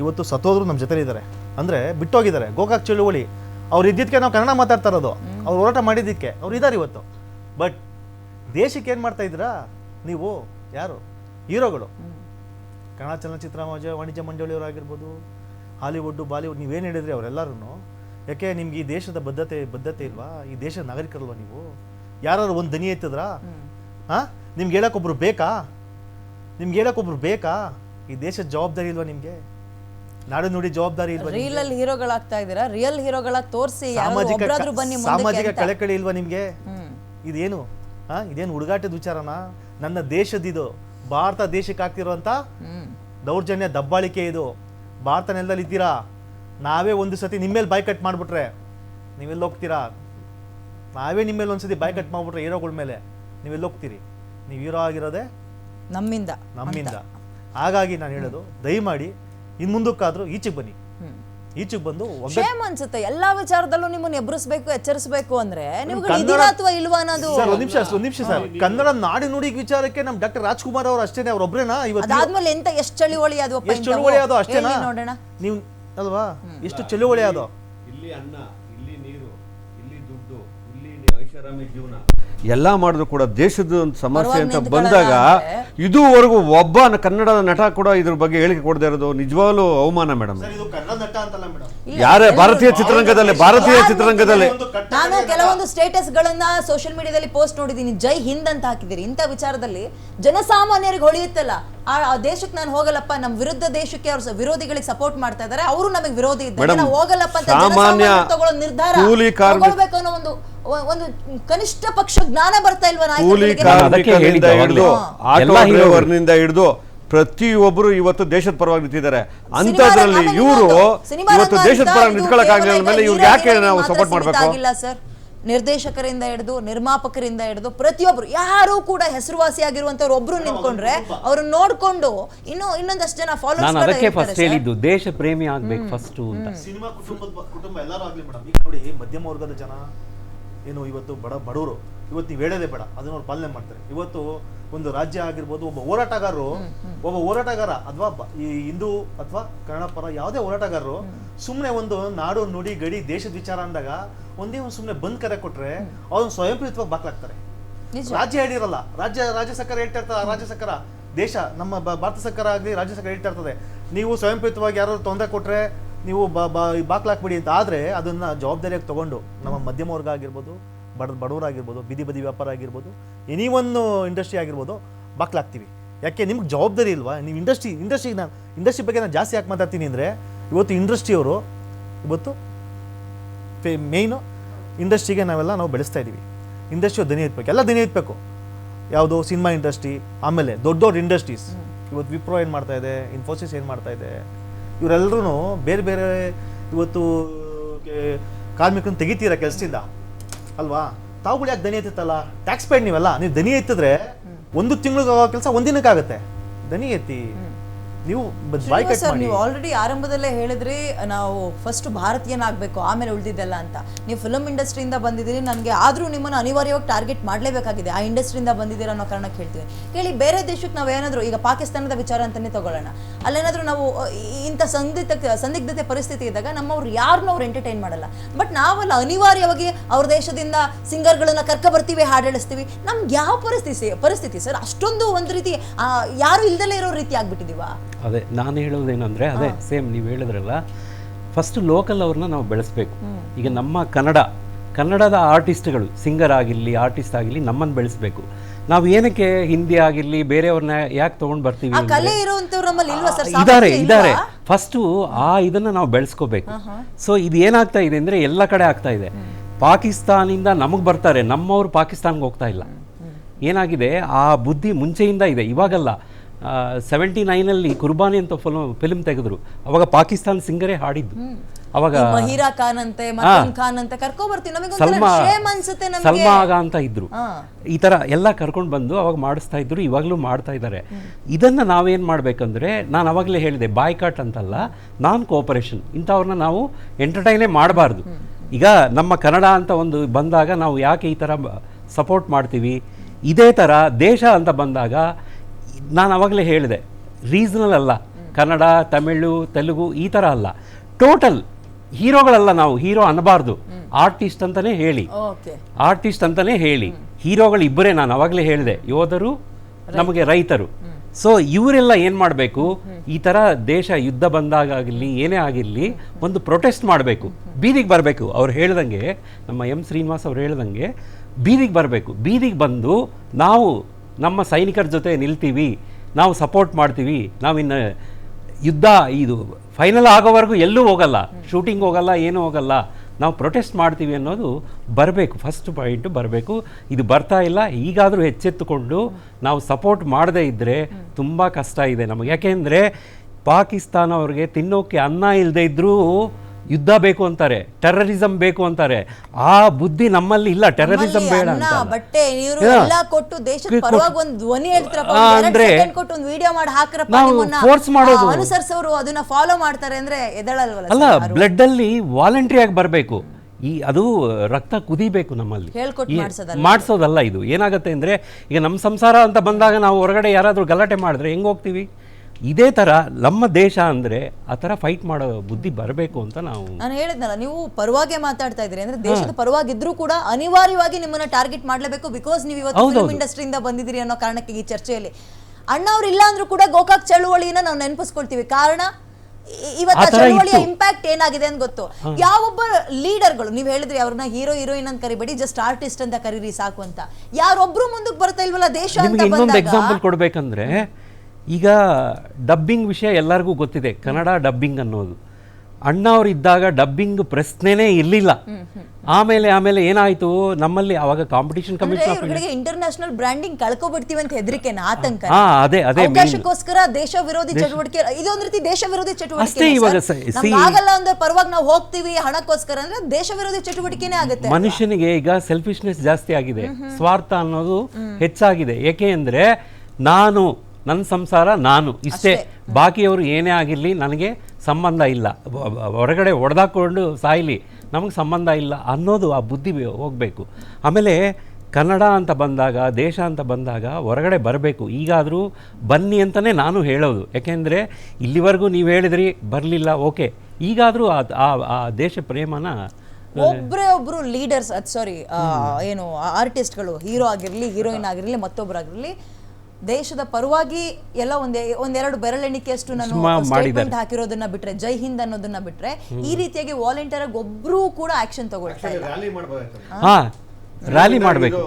ಇವತ್ತು ಸತ್ತೋದ್ರು ನಮ್ಮ ಜೊತೆ ಇದ್ದಾರೆ ಅಂದರೆ ಬಿಟ್ಟೋಗಿದ್ದಾರೆ. ಗೋಕಾಕ್ ಚಳುವಳಿ. ಅವ್ರು ಇದ್ದಿದ್ದಕ್ಕೆ ನಾವು ಕನ್ನಡ ಮಾತಾಡ್ತಾ ಇರೋದು. ಅವ್ರು ಹೋರಾಟ ಮಾಡಿದ್ದಕ್ಕೆ ಅವ್ರು ಇದ್ದಾರೆ ಇವತ್ತು. ಬಟ್ ದೇಶಕ್ಕೆ ಏನು ಮಾಡ್ತಾ ಇದ್ದೀರಾ? ನೀವು ಯಾರು? ಹೀರೋಗಳು. ಕನ್ನಡ ಚಲನಚಿತ್ರ ವಾಣಿಜ್ಯ ಮಂಡಳಿಯವರಾಗಿರ್ಬೋದು ಹಾಲಿವುಡ್ಡು ಬಾಲಿವುಡ್ ನೀವೇನು ಹೇಳಿದ್ರಿ ಅವರೆಲ್ಲರೂ ಯಾಕೆ ನಿಮ್ಗೆ ಈ ದೇಶದ ಬದ್ಧತೆ ಬದ್ಧತೆ ಇಲ್ವಾ? ಈ ದೇಶದ ನಾಗರಿಕರಲ್ವಾ ನೀವು? ಯಾರು ಒಂದು ದನಿ ಎತ್ತಿದ್ರಾ? ಹಾಂ ನಿಮ್ಗೆ ಹೇಳಕ್ಕೊಬ್ರು ಬೇಕಾ? ನಿಮ್ಗೆ ಹೇಳಕ್ಕೊಬ್ರು ಬೇಕಾ? ಈ ದೇಶದ ಜವಾಬ್ದಾರಿ ಇಲ್ವಾ ನಿಮ್ಗೆ? ನಾಡು ನುಡಿ ಜವಾಬ್ದಾರಿ ಇಲ್ವಾ ನಿಮ್ಗೆ? ರೀಲ್ ಅಲ್ಲಿ ಹೀರೋಗಳಾಗ್ತಾ ಇದೀರಾ ರಿಯಲ್ ಹೀರೋಗಳ ತೋರಿಸಿ ಸಾಮಾಜಿಕ ಒಬ್ಬರಾದ್ರೂ ಬನ್ನಿ ಕ- ಮುಂದಕ್ಕೆ ಸಾಮಾಜಿಕ ಅಂತ. ಕಳಕಳಿ ಇಲ್ವಾ ನಿಮ್ಗೆ? ಹ್ಮ್. ಇದೇನು? ಹಾ ಇದೇನು ಹುಡುಗಾಟದ ವಿಚಾರನಾ? ನನ್ನ ದೇಶದಿದು ಭಾರತ ದೇಶಕ್ಕೆ ಆಗ್ತಿರುವಂತ ಹ್ಮ್. ದೌರ್ಜನ್ಯ ದಬ್ಬಾಳಿಕೆ ಇದು. ಭಾರತ ನೆಲದಲ್ಲಿ ಇದ್ದೀರಾ? ನಾವೇ ಒಂದು ಸತಿ ನಿಮ್ಮ ಮೇಲೆ ಬಾಯ್ ಕಟ್ ಮಾಡಿಬಿಟ್ರೆ. ನೀವೆಲ್ಲ ಹೋಗ್ತೀರಾ? ನಾವೇ ನಿಮ್ಮ ಮೇಲೆ ಒಂದ್ಸತಿ ಬಾಯ್ ಕಟ್ ಮಾಡ್ಬಿಟ್ರೆ ಹೀರೋಗಳ ಮೇಲೆ. ನೀವೆಲ್ಲ ಹೋಗ್ತೀರಿ? ನೀವು ಹೀರೋ ಆಗಿರೋದೇ ನಮ್ಮಿಂದ. ನಮ್ಮಿಂದ. ಹಾಗಾಗಿ ನಾನು ಹೇಳೋದು ದಯಮಾಡಿ ಇನ್ ಮುಂದಕ್ಕಾದ್ರೂ ಈಚೆಗೆ ಬನ್ನಿ. ಈಚೆಗೆ ಬಂದು ಶೇಮ್ ಅನ್ಸುತ್ತೆ. ಎಲ್ಲಾ ವಿಚಾರದಲ್ಲೂ ನಿಮ್ಮನ್ನ ಎಬ್ಬರಿಸ್ಬೇಕು ಎಚ್ಚರಿಸಬೇಕು ಅಂದ್ರೆ ಇದೀರಾ ಅಥವಾ ಇಲ್ವಾ ಅನ್ನೋದು? ಸರ್ ಒಂದ್ ನಿಮಿಷ ಒಂದ್ ನಿಮಿಷ ಸರ್. ಕನ್ನಡ ನಾಡಿ ನುಡಿ ವಿಚಾರಕ್ಕೆ ನಮ್ ಡಾಕ್ಟರ್ ರಾಜ್ಕುಮಾರ್ ಅವರು ಅಷ್ಟೇನೆ ಅವ್ರೊಬ್ರೇನಾ ಇವತ್ತು? ಅದಾದ್ಮೇಲೆ ಎಂತ ಎಷ್ಟು ಚಳುವಳಿ ಅದು ಎಷ್ಟು ಚಳುವಳಿ ಅದು ಅಷ್ಟೇನಾ? ನೋಡೋಣ. ನೀವು ಅಲ್ವಾ? ಎಷ್ಟು ಚಳುವಳಿ ಅದು? ಇಲ್ಲಿ ಅನ್ನ ಇಲ್ಲಿ ನೀರು ಇಲ್ಲಿ ದುಡ್ಡು ಇಲ್ಲಿ ಐಷಾರಾಮಿ ಜೀವನ. ಎಲ್ಲ ಮಾಡಿದ್ರು ಕೂಡ ದೇಶದ ಒಂದು ಸಮಸ್ಯೆ ಅಂತ ಬಂದಾಗ ಇದುವರೆಗೂ ಒಬ್ಬ ಕನ್ನಡದ ನಟ ಕೂಡ ಇದ್ರ ಬಗ್ಗೆ ಹೇಳಿಕೆ ಕೊಡದೇ ಇರೋದು ನಿಜವಾಗ್ಲೂ ಅವಮಾನ ಮೇಡಮ್. ಇದು ಕನ್ನಡ ನಟ ಅಂತಲ್ಲ ಮೇಡಮ್. ಯಾರೇ ಭಾರತೀಯ ಚಿತ್ರರಂಗದಲ್ಲಿ ಭಾರತೀಯ ಚಿತ್ರರಂಗದಲ್ಲಿ. ನಾನು ಕೆಲವೊಂದು ಸ್ಟೇಟಸ್ ಗಳನ್ನ ಸೋಷಿಯಲ್ ಮೀಡಿಯಾದಲ್ಲಿ ಪೋಸ್ಟ್ ನೋಡಿದೀನಿ ಜೈ ಹಿಂದ್ ಅಂತ ಹಾಕಿದಿರಿ ಇಂಥ ವಿಚಾರದಲ್ಲಿ ಜನಸಾಮಾನ್ಯರಿಗೆ ಹೊಳೆಯುತ್ತಲ್ಲ. ಆ ದೇಶಕ್ಕೆ ನಾನು ಹೋಗಲ್ಲಪ್ಪ. ನಮ್ಮ ವಿರುದ್ಧ ದೇಶಕ್ಕೆ ಅವ್ರ ವಿರೋಧಿಗಳಿಗೆ ಸಪೋರ್ಟ್ ಮಾಡ್ತಾ ಇದಾರೆ ಅವರು ನಮಗೆ ವಿರೋಧಿ ಇದ್ದಾರೆ. ಹೋಗಲ್ಲಪ್ಪ ಅಂತ ಸಾಮಾನ್ಯ ತಗೊಳ್ಳೋ ನಿರ್ಧಾರ ಅನ್ನೋ ಒಂದು ಒಂದು ಕನಿಷ್ಠ ಪಕ್ಷ ಜ್ಞಾನ ಬರ್ತಾ ಇಲ್ವಾ ಕೂಲಿ ಹೇಳಿದ್ದು ಹಿಡಿದು ಆಟೋ. ಡ್ರೈವರ್ನಿಂದ ಹಿಡಿದು ಪ್ರತಿಯೊಬ್ಬರು ಇವತ್ತು ದೇಶದ ಪರವಾಗಿ ನಿಂತಿದ್ದಾರೆ. ಅಂತದ್ರಲ್ಲಿ ಇವರು ಸಿನಿಮಾ ಇವತ್ತು ದೇಶದ ಪರವಾಗಿ ನಿಂತ್ಕೊಳ್ಳೋಕ್ಕಾಗಲಿಲ್ಲ ಮೇಲೆ ಇವ್ರಿಗೆ ಯಾಕೆ ನಾವು ಸಪೋರ್ಟ್ ಮಾಡಬೇಕು? ಆಗಿಲ್ಲ ಸರ್. ನಿರ್ದೇಶಕರಿಂದ ಹಿಡಿದು ನಿರ್ಮಾಪಕರಿಂದ ಹಿಡಿದು ಪ್ರತಿಯೊಬ್ರು ಯಾರು ಕೂಡ ಹೆಸರುವಾಸಿ ಆಗಿರುವಂತವ್ರು ಒಬ್ರು ನಿಂತ್ಕೊಂಡ್ರೆ ಅವ್ರನ್ನ ನೋಡ್ಕೊಂಡು ಇನ್ನು ಇನ್ನೊಂದಷ್ಟು ಜನ ನಾನು ಅದಕ್ಕೆ ಫಸ್ಟ್ ಹೇಳಿದ್ದು ದೇಶ ಪ್ರೇಮಿ ಆಗ್ಬೇಕು ಫಸ್ಟ್ ಅಂತ. ಸಿನಿಮಾ ಕುಟುಂಬ ಕುಟುಂಬ ಎಲ್ಲರೂ ಆಗ್ಲಿ ಮೇಡಮ್. ಈಗ ನೋಡಿ ಮಧ್ಯಮ ವರ್ಗದ ಜನ ಏನು ಇವತ್ತು ಬಡ ಬಡವರು? ಇವತ್ತು ನೀವು ಹೇಳೋದೇ ಬೇಡ. ಅದನ್ನ ಅವ್ರು ಪಾಲನೆ ಮಾಡ್ತಾರೆ. ಇವತ್ತು ಒಂದು ರಾಜ್ಯ ಆಗಿರ್ಬೋದು ಒಬ್ಬ ಹೋರಾಟಗಾರರು ಒಬ್ಬ ಹೋರಾಟಗಾರ ಅಥವಾ ಈ ಹಿಂದೂ ಅಥವಾ ಕನ್ನಡ ಪರ ಯಾವುದೇ ಹೋರಾಟಗಾರರು ಸುಮ್ಮನೆ ಒಂದು ನಾಡು ನುಡಿ ಗಡಿ ದೇಶದ ವಿಚಾರ ಅಂದಾಗ ಒಂದೇ ಒಂದು ಸುಮ್ಮನೆ ಬಂದ್ ಕರೆ ಕೊಟ್ರೆ ಅವ್ರನ್ನ ಸ್ವಯಂ ಪ್ರೀತವಾಗಿ ಬಾಕ್ಲಾಗ್ತಾರೆ ರಾಜ್ಯ ಹೇಳಿರಲ್ಲ. ರಾಜ್ಯ ರಾಜ್ಯ ಸರ್ಕಾರ ಹೇಳ್ತಾ ಇರ್ತಾರೆ ರಾಜ್ಯ ಸರ್ಕಾರ. ದೇಶ ನಮ್ಮ ಭಾರತ ಸರ್ಕಾರ ಆಗಲಿ ರಾಜ್ಯ ಸರ್ಕಾರ ಹೇಳ್ತಾ ಇರ್ತದೆ. ನೀವು ಸ್ವಯಂಪ್ರೇರಿತವಾಗಿ ಯಾರು ತೊಂದರೆ ಕೊಟ್ರೆ ನೀವು ಬ ಬ- ಬಾಕ್ಲಾಕ್ಬಿಡಿ ಅಂತ ಆದರೆ ಅದನ್ನು ಜವಾಬ್ದಾರಿಯಾಗಿ ತೊಗೊಂಡು ನಮ್ಮ ಮಧ್ಯಮ ವರ್ಗ ಆಗಿರ್ಬೋದು ಬಡ ಬಡವರಾಗಿರ್ಬೋದು ಬಿದಿ ಬದಿ ವ್ಯಾಪಾರ ಆಗಿರ್ಬೋದು ಎನಿ ಒಂದು ಇಂಡಸ್ಟ್ರಿ ಆಗಿರ್ಬೋದು ಬಾಕ್ಲಾಗ್ತೀವಿ ಯಾಕೆ ನಿಮ್ಗೆ ಜವಾಬ್ದಾರಿ ಇಲ್ವಾ? ನೀವು ಇಂಡಸ್ಟ್ರಿ ಇಂಡಸ್ಟ್ರಿಗೆ ನಾನು ಇಂಡಸ್ಟ್ರಿ ಬಗ್ಗೆ ನಾನು ಜಾಸ್ತಿ ಯಾಕೆ ಮಾತಾಡ್ತೀನಿ ಅಂದರೆ ಇವತ್ತು ಇಂಡಸ್ಟ್ರಿಯವರು ಇವತ್ತು ಫೇ ಮೇಯ್ನು ಇಂಡಸ್ಟ್ರಿಗೆ ನಾವೆಲ್ಲ ನಾವು ಬೆಳೆಸ್ತಾ ಇದ್ದೀವಿ ಇಂಡಸ್ಟ್ರಿ ದನಿ ಇರಬೇಕು ಎಲ್ಲ ದನಿ ಇರಬೇಕು ಯಾವುದು ಸಿನಿಮಾ ಇಂಡಸ್ಟ್ರಿ ಆಮೇಲೆ ದೊಡ್ಡ ದೊಡ್ಡ ಇಂಡಸ್ಟ್ರೀಸ್. ಇವತ್ತು ವಿಪ್ರೋ ಏನು ಮಾಡ್ತಾ ಇದೆ? ಇನ್ಫೋಸಿಸ್ ಏನು ಮಾಡ್ತಾ ಇದೆ? ಇವರೆಲ್ಲರೂ ಬೇರೆ ಬೇರೆ ಇವತ್ತು ಕಾರ್ಮಿಕರನ್ನ ತೆಗಿತೀರ ಕೆಲಸದಿಂದ. ಅಲ್ವಾ? ತಾವುಗಳು ಯಾಕೆ ದನಿ ಎತ್ತಲ್ಲ ಟ್ಯಾಕ್ಸ್ ಪೇಡ್ ನೀವಲ್ಲ ನೀವು ದನಿ ಎತ್ತಿದ್ರೆ ಒಂದು ತಿಂಗಳಿಗೆ ಕೆಲಸ ಒಂದಿನಕ್ಕಾಗತ್ತೆ. ದನಿ ಎತ್ತಿ. ನೀವು ಸರ್ ನೀವು ಆಲ್ರೆಡಿ ಆರಂಭದಲ್ಲೇ ಹೇಳಿದ್ರಿ ನಾವು ಫಸ್ಟ್ ಭಾರತೀಯನಾಗಬೇಕು ಆಮೇಲೆ ಉಳಿದಿದ್ದೆಲ್ಲ ಅಂತ. ನೀವು ಫಿಲಮ್ ಇಂಡಸ್ಟ್ರಿಯಿಂದ ಬಂದಿದ್ದೀರಿ ನನಗೆ ಆದರೂ ನಿಮ್ಮನ್ನು ಅನಿವಾರ್ಯವಾಗಿ ಟಾರ್ಗೆಟ್ ಮಾಡಲೇಬೇಕಾಗಿದೆ. ಆ ಇಂಡಸ್ಟ್ರಿಯಿಂದ ಬಂದಿದ್ದೀರಾ ಅನ್ನೋ ಕಾರಣಕ್ಕೆ ಹೇಳ್ತೀವಿ. ಕೇಳಿ ಬೇರೆ ದೇಶಕ್ಕೆ ನಾವು ಏನಾದರೂ ಈಗ ಪಾಕಿಸ್ತಾನದ ವಿಚಾರ ಅಂತಲೇ ತಗೊಳ್ಳೋಣ. ಅಲ್ಲೇನಾದರೂ ನಾವು ಇಂಥ ಸಂದಿಗ್ಧ ಸಂದಿಗ್ಧತೆ ಪರಿಸ್ಥಿತಿ ಇದ್ದಾಗ ನಮ್ಮವ್ರು ಯಾರನ್ನೂ ಅವ್ರು ಎಂಟರ್ಟೈನ್ ಮಾಡಲ್ಲ. ಬಟ್ ನಾವೆಲ್ಲ ಅನಿವಾರ್ಯವಾಗಿ ಅವ್ರ ದೇಶದಿಂದ ಸಿಂಗರ್ಗಳನ್ನು ಕರ್ಕ ಬರ್ತೀವಿ ಹಾಡು ಹೇಳಿಸ್ತೀವಿ ನಮ್ಗೆ ಯಾವ ಪರಿಸ್ಥಿತಿ ಪರಿಸ್ಥಿತಿ ಸರ್? ಅಷ್ಟೊಂದು ಒಂದು ರೀತಿ ಯಾರು ಇಲ್ದಲೇ ಇರೋ ರೀತಿ ಆಗ್ಬಿಟ್ಟಿದೀವ? ಅದೇ ನಾನು ಹೇಳೋದೇನೆಂದರೆ ಅದೇ ಸೇಮ್ ನೀವು ಹೇಳಿದ್ರಲ್ಲ ಫಸ್ಟ್ ಲೋಕಲ್ ಅವ್ರನ್ನ ನಾವು ಬೆಳೆಸ್ಬೇಕು. ಈಗ ನಮ್ಮ ಕನ್ನಡ ಕನ್ನಡದ ಆರ್ಟಿಸ್ಟ್ಗಳು ಸಿಂಗರ್ ಆಗಿರಲಿ ಆರ್ಟಿಸ್ಟ್ ಆಗಿರಲಿ ನಮ್ಮನ್ನು ಬೆಳೆಸ್ಬೇಕು. ನಾವು ಏನಕ್ಕೆ ಹಿಂದಿ ಆಗಿರಲಿ ಬೇರೆಯವ್ರನ್ನ ಯಾಕೆ ತೊಗೊಂಡು ಬರ್ತೀವಿ ಇದ್ದಾರೆ ಇದ್ದಾರೆ ಫಸ್ಟು ಆ ಇದನ್ನ ನಾವು ಬೆಳೆಸ್ಕೋಬೇಕು. ಸೊ ಇದು ಏನಾಗ್ತಾ ಇದೆ ಅಂದರೆ ಎಲ್ಲ ಕಡೆ ಆಗ್ತಾ ಇದೆ. ಪಾಕಿಸ್ತಾನಿಂದ ನಮಗೆ ಬರ್ತಾರೆ ನಮ್ಮವರು ಪಾಕಿಸ್ತಾನ್ಗೆ ಹೋಗ್ತಾ ಇಲ್ಲ. ಏನಾಗಿದೆ ಆ ಬುದ್ಧಿ ಮುಂಚೆಯಿಂದ ಇದೆ ಇವಾಗಲ್ಲ. ಸೆವೆಂಟಿ ನೈನಲ್ಲಿ ಕುರ್ಬಾನಿ ಅಂತ ಫಿಲ್ಮ್ ಫಿಲ್ಮ್ ತೆಗೆದ್ರು. ಅವಾಗ ಪಾಕಿಸ್ತಾನ್ ಸಿಂಗರೇ ಹಾಡಿದ್ದು. ಅವಾಗ ಮಹಿರಾ ಖಾನ್ ಅಂತೆ ಖಾನ್ ಅಂತ ಕರ್ಕೊ ಬರ್ತೀವಿ ನಮಗೆ ಸಲ್ಮಾ ಸಲ್ಮಾ ಆಗ ಅಂತ ಇದ್ರು. ಈ ತರ ಎಲ್ಲ ಕರ್ಕೊಂಡು ಬಂದು ಅವಾಗ ಮಾಡಿಸ್ತಾ ಇದ್ರು ಇವಾಗಲೂ ಮಾಡ್ತಾ ಇದ್ದಾರೆ ಇದನ್ನ ನಾವೇನ್ ಮಾಡ್ಬೇಕಂದ್ರೆ ನಾನು ಅವಾಗಲೇ ಹೇಳಿದೆ ಬಾಯ್ಕಾಟ್ ಅಂತಲ್ಲ ನಾನ್ ಕೋಪರೇಷನ್ ಇಂಥವ್ರನ್ನ ನಾವು ಎಂಟರ್ಟೈನೇ ಮಾಡಬಾರ್ದು. ಈಗ ನಮ್ಮ ಕನ್ನಡ ಅಂತ ಒಂದು ಬಂದಾಗ ನಾವು ಯಾಕೆ ಈ ತರ ಸಪೋರ್ಟ್ ಮಾಡ್ತೀವಿ? ಇದೇ ತರ ದೇಶ ಅಂತ ಬಂದಾಗ ನಾನು ಅವಾಗಲೇ ಹೇಳಿದೆ ರೀಸನಲ್ ಅಲ್ಲ. ಕನ್ನಡ ತಮಿಳು ತೆಲುಗು ಈ ಥರ ಅಲ್ಲ. ಟೋಟಲ್ ಹೀರೋಗಳಲ್ಲ ನಾವು ಹೀರೋ ಅನ್ನಬಾರ್ದು. ಆರ್ಟಿಸ್ಟ್ ಅಂತಲೇ ಹೇಳಿ. ಆರ್ಟಿಸ್ಟ್ ಅಂತಲೇ ಹೇಳಿ. ಹೀರೋಗಳು ಇಬ್ಬರೇ ನಾನು ಅವಾಗಲೇ ಹೇಳಿದೆ ಯೋಧರು ನಮಗೆ ರೈತರು. ಸೊ ಇವರೆಲ್ಲ ಏನು ಮಾಡಬೇಕು? ಈ ಥರ ದೇಶ ಯುದ್ಧ ಬಂದಾಗಲಿ ಏನೇ ಆಗಿರಲಿ ಒಂದು ಪ್ರೊಟೆಸ್ಟ್ ಮಾಡಬೇಕು. ಬೀದಿಗೆ ಬರಬೇಕು. ಅವ್ರು ಹೇಳ್ದಂಗೆ ನಮ್ಮ ಎಂ ಶ್ರೀನಿವಾಸ್ ಅವ್ರು ಹೇಳ್ದಂಗೆ ಬೀದಿಗೆ ಬರಬೇಕು. ಬೀದಿಗೆ ಬಂದು ನಾವು ನಮ್ಮ ಸೈನಿಕರ ಜೊತೆ ನಿಲ್ತೀವಿ ನಾವು ಸಪೋರ್ಟ್ ಮಾಡ್ತೀವಿ ನಾವಿನ್ನು ಯುದ್ಧ ಇದು ಫೈನಲ್ ಆಗೋವರೆಗೂ ಎಲ್ಲೂ ಹೋಗಲ್ಲ ಶೂಟಿಂಗ್ ಹೋಗಲ್ಲ ಏನೂ ಹೋಗಲ್ಲ ನಾವು ಪ್ರೊಟೆಸ್ಟ್ ಮಾಡ್ತೀವಿ ಅನ್ನೋದು ಬರಬೇಕು ಫಸ್ಟ್ ಪಾಯಿಂಟು ಬರಬೇಕು. ಇದು ಬರ್ತಾ ಇಲ್ಲ ಈಗಾದರೂ ಎಚ್ಚೆತ್ತುಕೊಂಡು ನಾವು ಸಪೋರ್ಟ್ ಮಾಡದೇ ಇದ್ದರೆ ತುಂಬ ಕಷ್ಟ ಇದೆ ನಮಗೆ. ಯಾಕೆಂದರೆ ಪಾಕಿಸ್ತಾನ ಅವ್ರಿಗೆ ತಿನ್ನೋಕ್ಕೆ ಅನ್ನ ಇಲ್ಲದೇ ಇದ್ದರೂ ಯುದ್ಧ ಬೇಕು ಅಂತಾರೆ ಟೆರರಿಸಂ ಬೇಕು ಅಂತಾರೆ. ಆ ಬುದ್ಧಿ ನಮ್ಮಲ್ಲಿ ಇಲ್ಲ ಟೆರರಿಸಂ ಬೇಡ ಅಂತ ಬಟ್ಟೆ ನೀರು. ಎಲ್ಲ ಕೊಟ್ಟು ದೇಶದ ಪರವಾಗಿ ಒಂದು ಧ್ವನಿ ಹೇಳ್ತಾರಪ್ಪ ಅಂದ್ರೆ ಕೊಟ್ಟು ಒಂದು ವಿಡಿಯೋ ಮಾಡಿ ಹಾಕ್ರಪ್ಪ force ಮಾಡೋದು. ಅನುಸರಿಸೋರು ಅದನ್ನ ಫಾಲೋ ಮಾಡ್ತಾರೆ ಅಂದ್ರೆ ಎದಳಲ್ವಲ್ಲ ಅಲ್ಲ ಬ್ಲಡ್ ಅಲ್ಲಿ ವಾಲಂಟ್ರಿ ಆಗಿ ಬರಬೇಕು. ಈ ಅದು ರಕ್ತ ಕುದಿಬೇಕು ನಮ್ಮಲ್ಲಿ. ಹೇಳ್ಕೊಟ್ ಈ- ಮಾಡ್ಸೋದಲ್ಲ. ಮಾಡ್ಸೋದಲ್ಲ ಇದು. ಏನಾಗುತ್ತೆ ಅಂದ್ರೆ ಈಗ ನಮ್ಮ ಸಂಸಾರ ಅಂತ ಬಂದಾಗ ನಾವು ಹೊರಗಡೆ ಯಾರಾದರೂ ಗಲಾಟೆ ಮಾಡಿದ್ರೆ ಹೆಂಗ್ ಹೋಗ್ತೀವಿ? ಇದೇ ತರ ನಮ್ಮ ದೇಶ ಅಂದ್ರೆ ಆ ಥರ ಫೈಟ್ ಮಾಡೋ ಬುದ್ಧಿ ಬರಬೇಕು ಅಂತ ನಾವು ನಾನು ಹೇಳಿದ್ನಲ್ಲ ನೀವು ಪರವಾಗಿ ಮಾತಾಡ್ತಾ ಇದ್ರಿ ಅಂದ್ರೆ ದೇಶದ ಪರವಾಗಿದ್ರು ಕೂಡ ಅನಿವಾರ್ಯವಾಗಿ ನಿಮ್ಮನ್ನ ಟಾರ್ಗೆಟ್ ಮಾಡಲೇಬೇಕು ಬಿಕಾಸ್ ನೀವು ಇವತ್ತು. ಫಿಲ್ಮ್ ಇಂಡಸ್ಟ್ರಿಯಿಂದ ಬಂದಿದ್ದೀರಿ ಅನ್ನೋ ಕಾರಣಕ್ಕೆ ಈ ಚರ್ಚೆಯಲ್ಲಿ. ಅಣ್ಣವ್ರು ಇಲ್ಲ ಅಂದ್ರೂ ಕೂಡ ಗೋಕಾಕ್ ಚಳುವಳಿಯನ್ನ ನಾವು ನೆನಪಿಸ್ಕೊಳ್ತೀವಿ. ಕಾರಣ ಇವತ್ತು ಚಳುವಳಿಯ. ಇಂಪ್ಯಾಕ್ಟ್ ಏನಾಗಿದೆ ಅಂತ ಗೊತ್ತು. ಯಾವೊಬ್ಬ ಲೀಡರ್ಗಳು ನೀವು ಹೇಳಿದ್ರಿ ಅವ್ರನ್ನ ಹೀರೋ ಹೀರೋಯಿನ್ ಅಂತ ಕರಿಬೇಡಿ ಜಸ್ಟ್ ಆರ್ಟಿಸ್ಟ್ ಅಂತ ಕರೀರಿ ಸಾಕು ಅಂತ. ಯಾರೊಬ್ರು ಮುಂದಕ್ಕೆ ಬರ್ತಾ ಇಲ್ವಲ್ಲ ದೇಶ ಅಂತ ಬಂದಾಗ? ಎಕ್ಸಾಂಪಲ್ ಕೊಡಬೇಕಂದ್ರೆ ಈಗ ಡಬ್ಬಿಂಗ್ ವಿಷಯ ಎಲ್ಲರಿಗೂ ಗೊತ್ತಿದೆ. ಕನ್ನಡ ಡಬ್ಬಿಂಗ್ ಅನ್ನೋದು. ಅಣ್ಣ ಅವರು ಇದ್ದಾಗ ಡಬ್ಬಿಂಗ್ ಪ್ರಶ್ನೆನೇ ಇರಲಿಲ್ಲ. ಆಮೇಲೆ ಆಮೇಲೆ ಏನಾಯ್ತು? ನಮ್ಮಲ್ಲಿ ಅವಾಗ ಕಾಂಪಿಟಿಷನ್ ಕಮಿಷನ್ ಇಂಟರ್ನ್ಯಾಷನಲ್ ಬ್ರ್ಯಾಂಡಿಂಗ್ ಕಳ್ಕೊಬಿಡ್ತೀವಿ ಅಂತ ಹೆದರಿಕೆನ ಆತಂಕ. ಅದೇ ಅದೇ. ಅವಕಾಶಕ್ಕೋಸ್ಕರ ದೇಶ. ವಿರೋಧಿ ಚಟುವಟಿಕೆ ಇದೊಂದ್ ರೀತಿ ದೇಶ ವಿರೋಧಿ ಚಟುವಟಿಕೆ ಅಷ್ಟೇ ಇವಾಗ ಆಗಲ್ಲ ಅಂದ್ರೆ ಪರವಾಗಿ ನಾವು ಹೋಗ್ತೀವಿ ಹಣಕ್ಕೋಸ್ಕರ ಅಂದ್ರೆ ದೇಶ ವಿರೋಧಿ ಚಟುವಟಿಕೆನೇ ಆಗುತ್ತೆ. ಮನುಷ್ಯನಿಗೆ ಈಗ ಸೆಲ್ಫಿಶ್ನೆಸ್ ಜಾಸ್ತಿ ಆಗಿದೆ. ಸ್ವಾರ್ಥ ಅನ್ನೋದು ಹೆಚ್ಚಾಗಿದೆ. ಏಕೆ ಅಂದ್ರೆ ನಾನು ನನ್ನ ಸಂಸಾರ ನಾನು. ಇಷ್ಟೇ. ಬಾಕಿಯವರು ಏನೇ ಆಗಿರಲಿ ನನಗೆ ಸಂಬಂಧ ಇಲ್ಲ. ಹೊರಗಡೆ ಒಡೆದಾಕೊಂಡು ಸಾಯ್ಲಿ ನಮಗೆ ಸಂಬಂಧ ಇಲ್ಲ ಅನ್ನೋದು ಆ ಬುದ್ಧಿ ಹೋಗಬೇಕು ಹೋಗ್ಬೇಕು. ಆಮೇಲೆ ಕನ್ನಡ ಅಂತ ಬಂದಾಗ ದೇಶ ಅಂತ ಬಂದಾಗ ಹೊರಗಡೆ ಬರಬೇಕು. ಈಗಾದರೂ ಬನ್ನಿ ಅಂತಲೇ ನಾನು ಹೇಳೋದು. ಯಾಕೆಂದರೆ ಇಲ್ಲಿವರೆಗೂ ನೀವು ಹೇಳಿದ್ರಿ ಬರಲಿಲ್ಲ ಓಕೆ. ಈಗಾದರೂ ಆ ದೇಶ ಪ್ರೇಮನ ಒಬ್ಬರೇ ಒಬ್ಬರು ಲೀಡರ್ಸ್ ಅದು ಸಾರಿ ಏನು ಆರ್ಟಿಸ್ಟ್ಗಳು ಹೀರೋ ಆಗಿರಲಿ ಹೀರೋಯಿನ್ ಆಗಿರಲಿ ಮತ್ತೊಬ್ಬರಾಗಿರ್ಲಿ ದೇಶದ ಪರವಾಗಿ ಎಲ್ಲ ಒಂದೇ ಒಂದೆರಡು ಬೆರಳೆಣಿಕೆಯಷ್ಟು ನಾನು ಸ್ಟೇಟ್ಮೆಂಟ್ ಹಾಕಿರೋದನ್ನ ಬಿಟ್ರೆ ಜೈ ಹಿಂದ್ ಅನ್ನೋದನ್ನ ಬಿಟ್ರೆ ಈ ರೀತಿಯಾಗಿ ವಾಲಂಟಿಯರ್ ಆಗಿ ಒಬ್ರು ಕೂಡ ಆಕ್ಷನ್ ತಗೊಳ್ತಾ ಇಲ್ಲ. ರ್ಯಾಲಿ ಮಾಡಬೇಕು.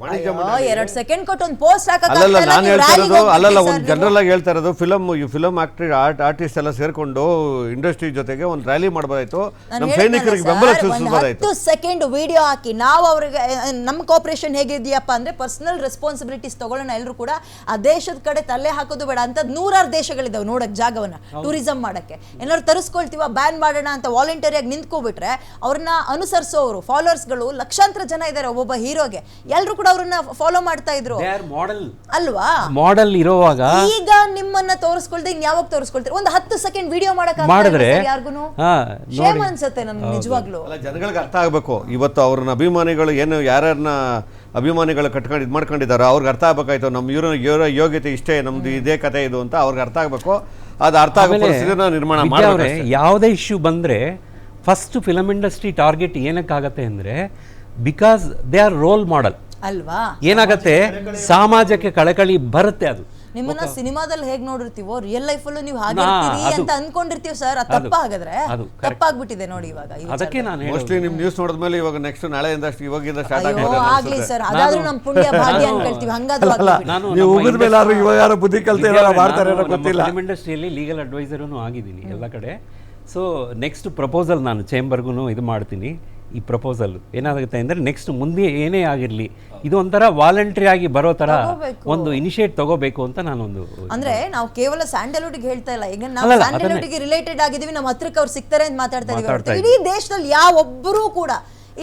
ವಾಣಿಜ್ಯ ಎರಡ್ ಸೆಕೆಂಡ್ ಕೊಟ್ಟು ಒಂದು ಪೋಸ್ಟ್ ಅಲ್ಲಲ್ಲ ನಾನು ಹೇಳ್ತಾ ಇರೋದು ಅಲ್ಲಲ್ಲ ಒಂದು ಜನರಲ್ ಆಗಿ ಹೇಳ್ತಾ ಇರೋದು ಫಿಲಮ್ ಫಿಲಮ್ ಆಕ್ಟ್ರಿ ಆರ್ಟ್ ಆರ್ಟಿಸ್ಟ್ ಎಲ್ಲ ಸೇರ್ಕೊಂಡು ಇಂಡಸ್ಟ್ರಿ ಜೊತೆಗೆ ಒಂದು ರ್ಯಾಲಿ ಮಾಡ್ಬೋದಾಯ್ತು. ನಮ್ಮ ಸೈನಿಕರಿಗೆ ಬೆಂಬಲ ಸೂಚಿಸಬಹುದಾಯ್ತು ಹತ್ತು ಸೆಕೆಂಡ್ ವಿಡಿಯೋ ಹಾಕಿ ನಾವು ಅವ್ರಿಗೆ ನಮ್ಮ ಕೋಪರೇಷನ್ ಹೇಗಿದೆಯಪ್ಪ ಅಂದ್ರೆ ಪರ್ಸನಲ್ ರೆಸ್ಪಾನ್ಸಿಬಿಲಿಟೀಸ್ ತಗೊಳ್ಳೋಣ ಎಲ್ಲರೂ ಕೂಡ ಆ ದೇಶದ ಕಡೆ ತಲೆ ಹಾಕೋದು ಬೇಡ ಅಂತ ನೂರಾರು ದೇಶಗಳಿದಾವೆ ನೋಡಕ್ ಜಾಗವನ್ನ ಟೂರಿಸಂ ಮಾಡಕ್ಕೆ. ಏನಾದ್ರು ತರಿಸ್ಕೊಳ್ತೀವ ಬ್ಯಾನ್ ಮಾಡೋಣ ಅಂತ ವಾಲಂಟರಿಯಾಗಿ ನಿಂತ್ಕೊಬಿಟ್ರೆ ಅವ್ರನ್ನ ಅನುಸರಿಸೋರು ಫಾಲೋವರ್ಸ್ಗಳು ಲಕ್ಷಾಂತರ ಜನ ಇದ್ದಾರೆ ಒಬ್ಬೊಬ್ಬ ಹೀರೋಗೆ ಎಲ್ಲರೂ ಕೂಡ ಅವ್ರನ್ನ ಫಾಲೋ ಮಾಡ್ತಾ ಇದ್ರು. ಮಾಡೆಲ್ ಅಲ್ವಾ? ಮಾಡೆಲ್ ಇರೋವಾಗ ಈಗ ನಿಮ್ಮನ್ನ ತೋರಿಸ್ಕೊಳ್ದೆ ಇನ್ ಯಾವಾಗ ತೋರಿಸ್ಕೊಳ್ತಾರೆ? ಒಂದು ಹತ್ತು ಸೆಕೆಂಡ್ ವಿಡಿಯೋ ಮಾಡಕ್ ಮಾಡಿದ್ರೆ, ಯಾರಿಗೂ ಶೇಮ್ ಅನ್ಸುತ್ತೆ ನನ್ಗೆ ನಿಜವಾಗ್ಲೂ. ಅಲ್ಲ ಜನಗಳಿಗೆ ಅರ್ಥ ಆಗಬೇಕು. ಇವತ್ತು ಅವ್ರನ್ನ ಅಭಿಮಾನಿಗಳು ಏನು ಯಾರ್ಯಾರನ್ನ ಅಭಿಮಾನಿಗಳು ಕಟ್ಕೊಂಡು ಇದು ಮಾಡ್ಕೊಂಡಿದ್ದಾರೆ ಅವ್ರಿಗೆ ಅರ್ಥ ಆಗ್ಬೇಕಾಯ್ತು. ನಮ್ಮ ಇವ್ರ ಇವರ ಯೋಗ್ಯತೆ ಇಷ್ಟೇ ನಮ್ದು ಇದೇ ಕತೆ ಇದು ಅಂತ ಅವ್ರಿಗೆ ಅರ್ಥ ಆಗಬೇಕು. ಅದು ಅರ್ಥ ಆಗಬೇಕು ನಿರ್ಮಾಣ ಮಾಡಿದ್ರೆ ಯಾವುದೇ ಇಶ್ಯೂ ಬಂದರೆ ಫಸ್ಟ್ ಫಿಲಮ್ ಇಂಡಸ್ಟ್ರಿ ಟಾರ್ಗೆಟ್ ಏನಕ್ಕಾಗತ್ತೆ ಅಂದರೆ because they are role model ಅಲ್ವಾ? ಏನಾಗತ್ತೆ? ಸಮಾಜಕ್ಕೆ ಕಳಕಳಿ ಬರುತ್ತೆ ಅದು. ನಿಮ್ಮನ್ನ ಸಿನಿಮಾದಲ್ಲಿ ಹೇಗ್ ನೋಡಿರ್ತೀವೋ ರಿಯಲ್ ಲೈಫ್ ಅಲ್ಲೂ ನೀವು ಹಾಗೆ ಇರ್ತೀವಿ ಅಂತ ಅನ್ಕೊಂಡಿರ್ತೀವಿ ಸರ್ ಅದು ತಪ್ಪ ಹಾಗಾದ್ರೆ ಅದು correct. ತಪ್ಪಾಗ್ಬಿಟ್ಟಿದೆ ನೋಡಿ ಇವಾಗ ಈ ಅದಕ್ಕೆ ನಾನು ಮೋಸ್ಟ್ಲಿ ನಿಮ್ ನ್ಯೂಸ್ ನೋಡಿದ್ಮೇಲೆ ಇವಾಗ ನೆಕ್ಸ್ಟ್ ನಾಳೆಯಿಂದ ಅಷ್ಟು ಇವಾಗಿಂದ ಸ್ಟಾರ್ಟ್ ಅಯ್ಯೋ ಆಗ್ಲಿ ಸರ್ ಅದಾದ್ರೂ ನಮ್ ಪುಣ್ಯ ಭಾಗ್ಯ ಅನ್ಕೊಳ್ತೀವಿ. ಹಂಗಾದ್ರೂ ಆಗ್ಲಿ ನಾನು ನೀವು ಉಗಿದ ಮೇಲೆ ಯಾರು ಇವಾಗ ಯಾರೋ ಬುದ್ಧಿ ಕಲ್ತ ಏನಾರ ಮಾಡ್ತಾರೆ ಏನೋ ಗೊತ್ತಿಲ್ಲ. ಫಿಲ್ಮ್ ಇಂಡಸ್ಟ್ರಿಯಲ್ಲಿ ಲೀಗಲ್ ಅಡ್ವೈಸರೂ ಆಗಿದ್ದೀನಿ ಎಲ್ಲ ಕಡೆ. ಸೊ ನೆಕ್ಸ್ಟ್ ಪ್ರಪೋಸಲ್ ನಾನು ಚೇಂಬರ್ಗೂ ಇದು ಮಾಡ್ತೀನಿ. ಈ ಪ್ರಪೋಸಲ್ ಏನಾಗುತ್ತೆ ಅಂದರೆ ನೆಕ್ಸ್ಟ್ ಮುಂದೆ ಏನೇ ಆಗಿರಲಿ ಇದು ಒಂಥರ ವಾಲಂಟ್ರಿ ಆಗಿ ಬರೋ ಥರ ಒಂದು ಇನಿಷಿಯೇಟ್ ತಗೋಬೇಕು ಅಂತ ನಾನೊಂದು ಅಂದ್ರೆ ನಾವು ಕೇವಲ ಸ್ಯಾಂಡಲ್ವುಡ್ಗೆ ಹೇಳ್ತಾ ಇಲ್ಲ. ಈಗ ನಾವು ಸ್ಯಾಂಡಲ್ವುಡ್ಗೆ ಸ್ಯಾಂಡಲ್ವುಡ್ ರಿಲೇಟೆಡ್ ಆಗಿದ್ದೀವಿ ನಮ್ಮ ಹತ್ರಕ್ಕೆ ಅವ್ರು ಸಿಗ್ತಾರೆ ಅಂತ ಮಾತಾಡ್ತಾ ಇದ್ದೀವಿ. ಇಡೀ ದೇಶದಲ್ಲಿ ಯಾವೊಬ್ಬರೂ ಕೂಡ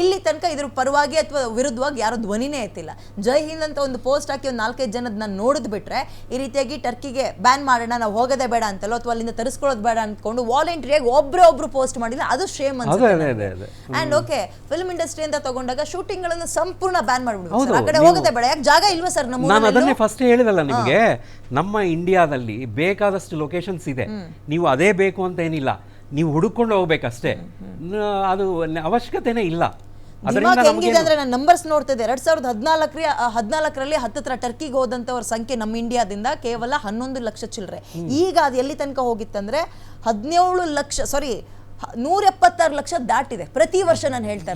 ಇಲ್ಲಿ ತನಕ ಇದ್ರ ಪರವಾಗಿ ಅಥವಾ ವಿರುದ್ಧವಾಗಿ ಯಾರು ಧ್ವನಿನೇ ಎತ್ತಿಲ್ಲ. ಜೈ ಹಿಂದ್ ಅಂತ ಒಂದು ಪೋಸ್ಟ್ ಹಾಕಿ ಒಂದು ನಾಲ್ಕೈದು ಜನದ ನಾನು ನೋಡಿದ್ ಬಿಟ್ರೆ ಈ ರೀತಿಯಾಗಿ ಟರ್ಕಿಗೆ ಬ್ಯಾನ್ ಮಾಡೋಣ ನಾವು ಹೋಗೋದೇ ಬೇಡ ಅಂತಲೋ ಅಥವಾ ಅಲ್ಲಿಂದ ತರಿಸ್ಕೊಳ್ಳೋದು ಬೇಡ ಅಂದ್ಕೊಂಡು ವಾಲಂಟ್ರಿಯಾಗಿ ಒಬ್ಬರೇ ಒಬ್ರು ಪೋಸ್ಟ್ ಮಾಡಿಲ್ಲ ಅದು ಶೇಮ್ ಅಂತ ಅಂಡ್ ಓಕೆ ಫಿಲ್ಮ್ ಇಂಡಸ್ಟ್ರಿ ಅಂತ ತಗೊಂಡಾಗ ಶೂಟಿಂಗ್ಗಳನ್ನು ಸಂಪೂರ್ಣ ಬ್ಯಾನ್ ಮಾಡ್ಬಿಡ್ಬೇಕು ಆ ಕಡೆ ಹೋಗೋದೇ ಬೇಡ. ಯಾಕೆ ಜಾಗ ಇಲ್ವಾ ಸರ್ ನಮ್ಮ ನಾನು ಅದನ್ನೇ ಫಸ್ಟ್ ಹೇಳಿದಲ್ಲ ನಿಮಗೆ ನಮ್ಮ ಇಂಡಿಯಾದಲ್ಲಿ ಬೇಕಾದಷ್ಟು ಲೊಕೇಶನ್ಸ್ ಇದೆ. ನೀವು ಅದೇ ಬೇಕು ಅಂತ ಏನಿಲ್ಲ. ನೀವು ಹುಡುಕೊಂಡು ಹೋಗ್ಬೇಕಷ್ಟೇ. ಅದು ಅವಶ್ಯಕತೆನೇ ಇಲ್ಲ. ಹೆಂಗಿದೆ ಅಂದ್ರೆ ನಾನು ನಂಬರ್ಸ್ ನೋಡ್ತಿದ್ದೆ ಎರಡ್ ಸಾವಿರದ ಹದಿನಾಲ್ಕರಿ ಹದಿನಾಲ್ಕರಲ್ಲಿ ಹತ್ತತ್ರ ಟರ್ಕಿಗೆ ಹೋದಂತವ್ರ ಸಂಖ್ಯೆ ನಮ್ಮ ಇಂಡಿಯಾದಿಂದ ಕೇವಲ ಹನ್ನೊಂದು ಲಕ್ಷ ಚಿಲ್ಲರೆ ಈಗ ಅದು ಎಲ್ಲಿ ತನಕ ಹೋಗಿತ್ತಂದ್ರೆ ಹದಿನೇಳು ಲಕ್ಷ ಸಾರಿ ನೂರ ಎಪ್ಪತ್ತಾರು ಲಕ್ಷ ದಾಟಿದೆ. ಪ್ರತಿ ವರ್ಷ ನಾನು ಹೇಳ್ತಾ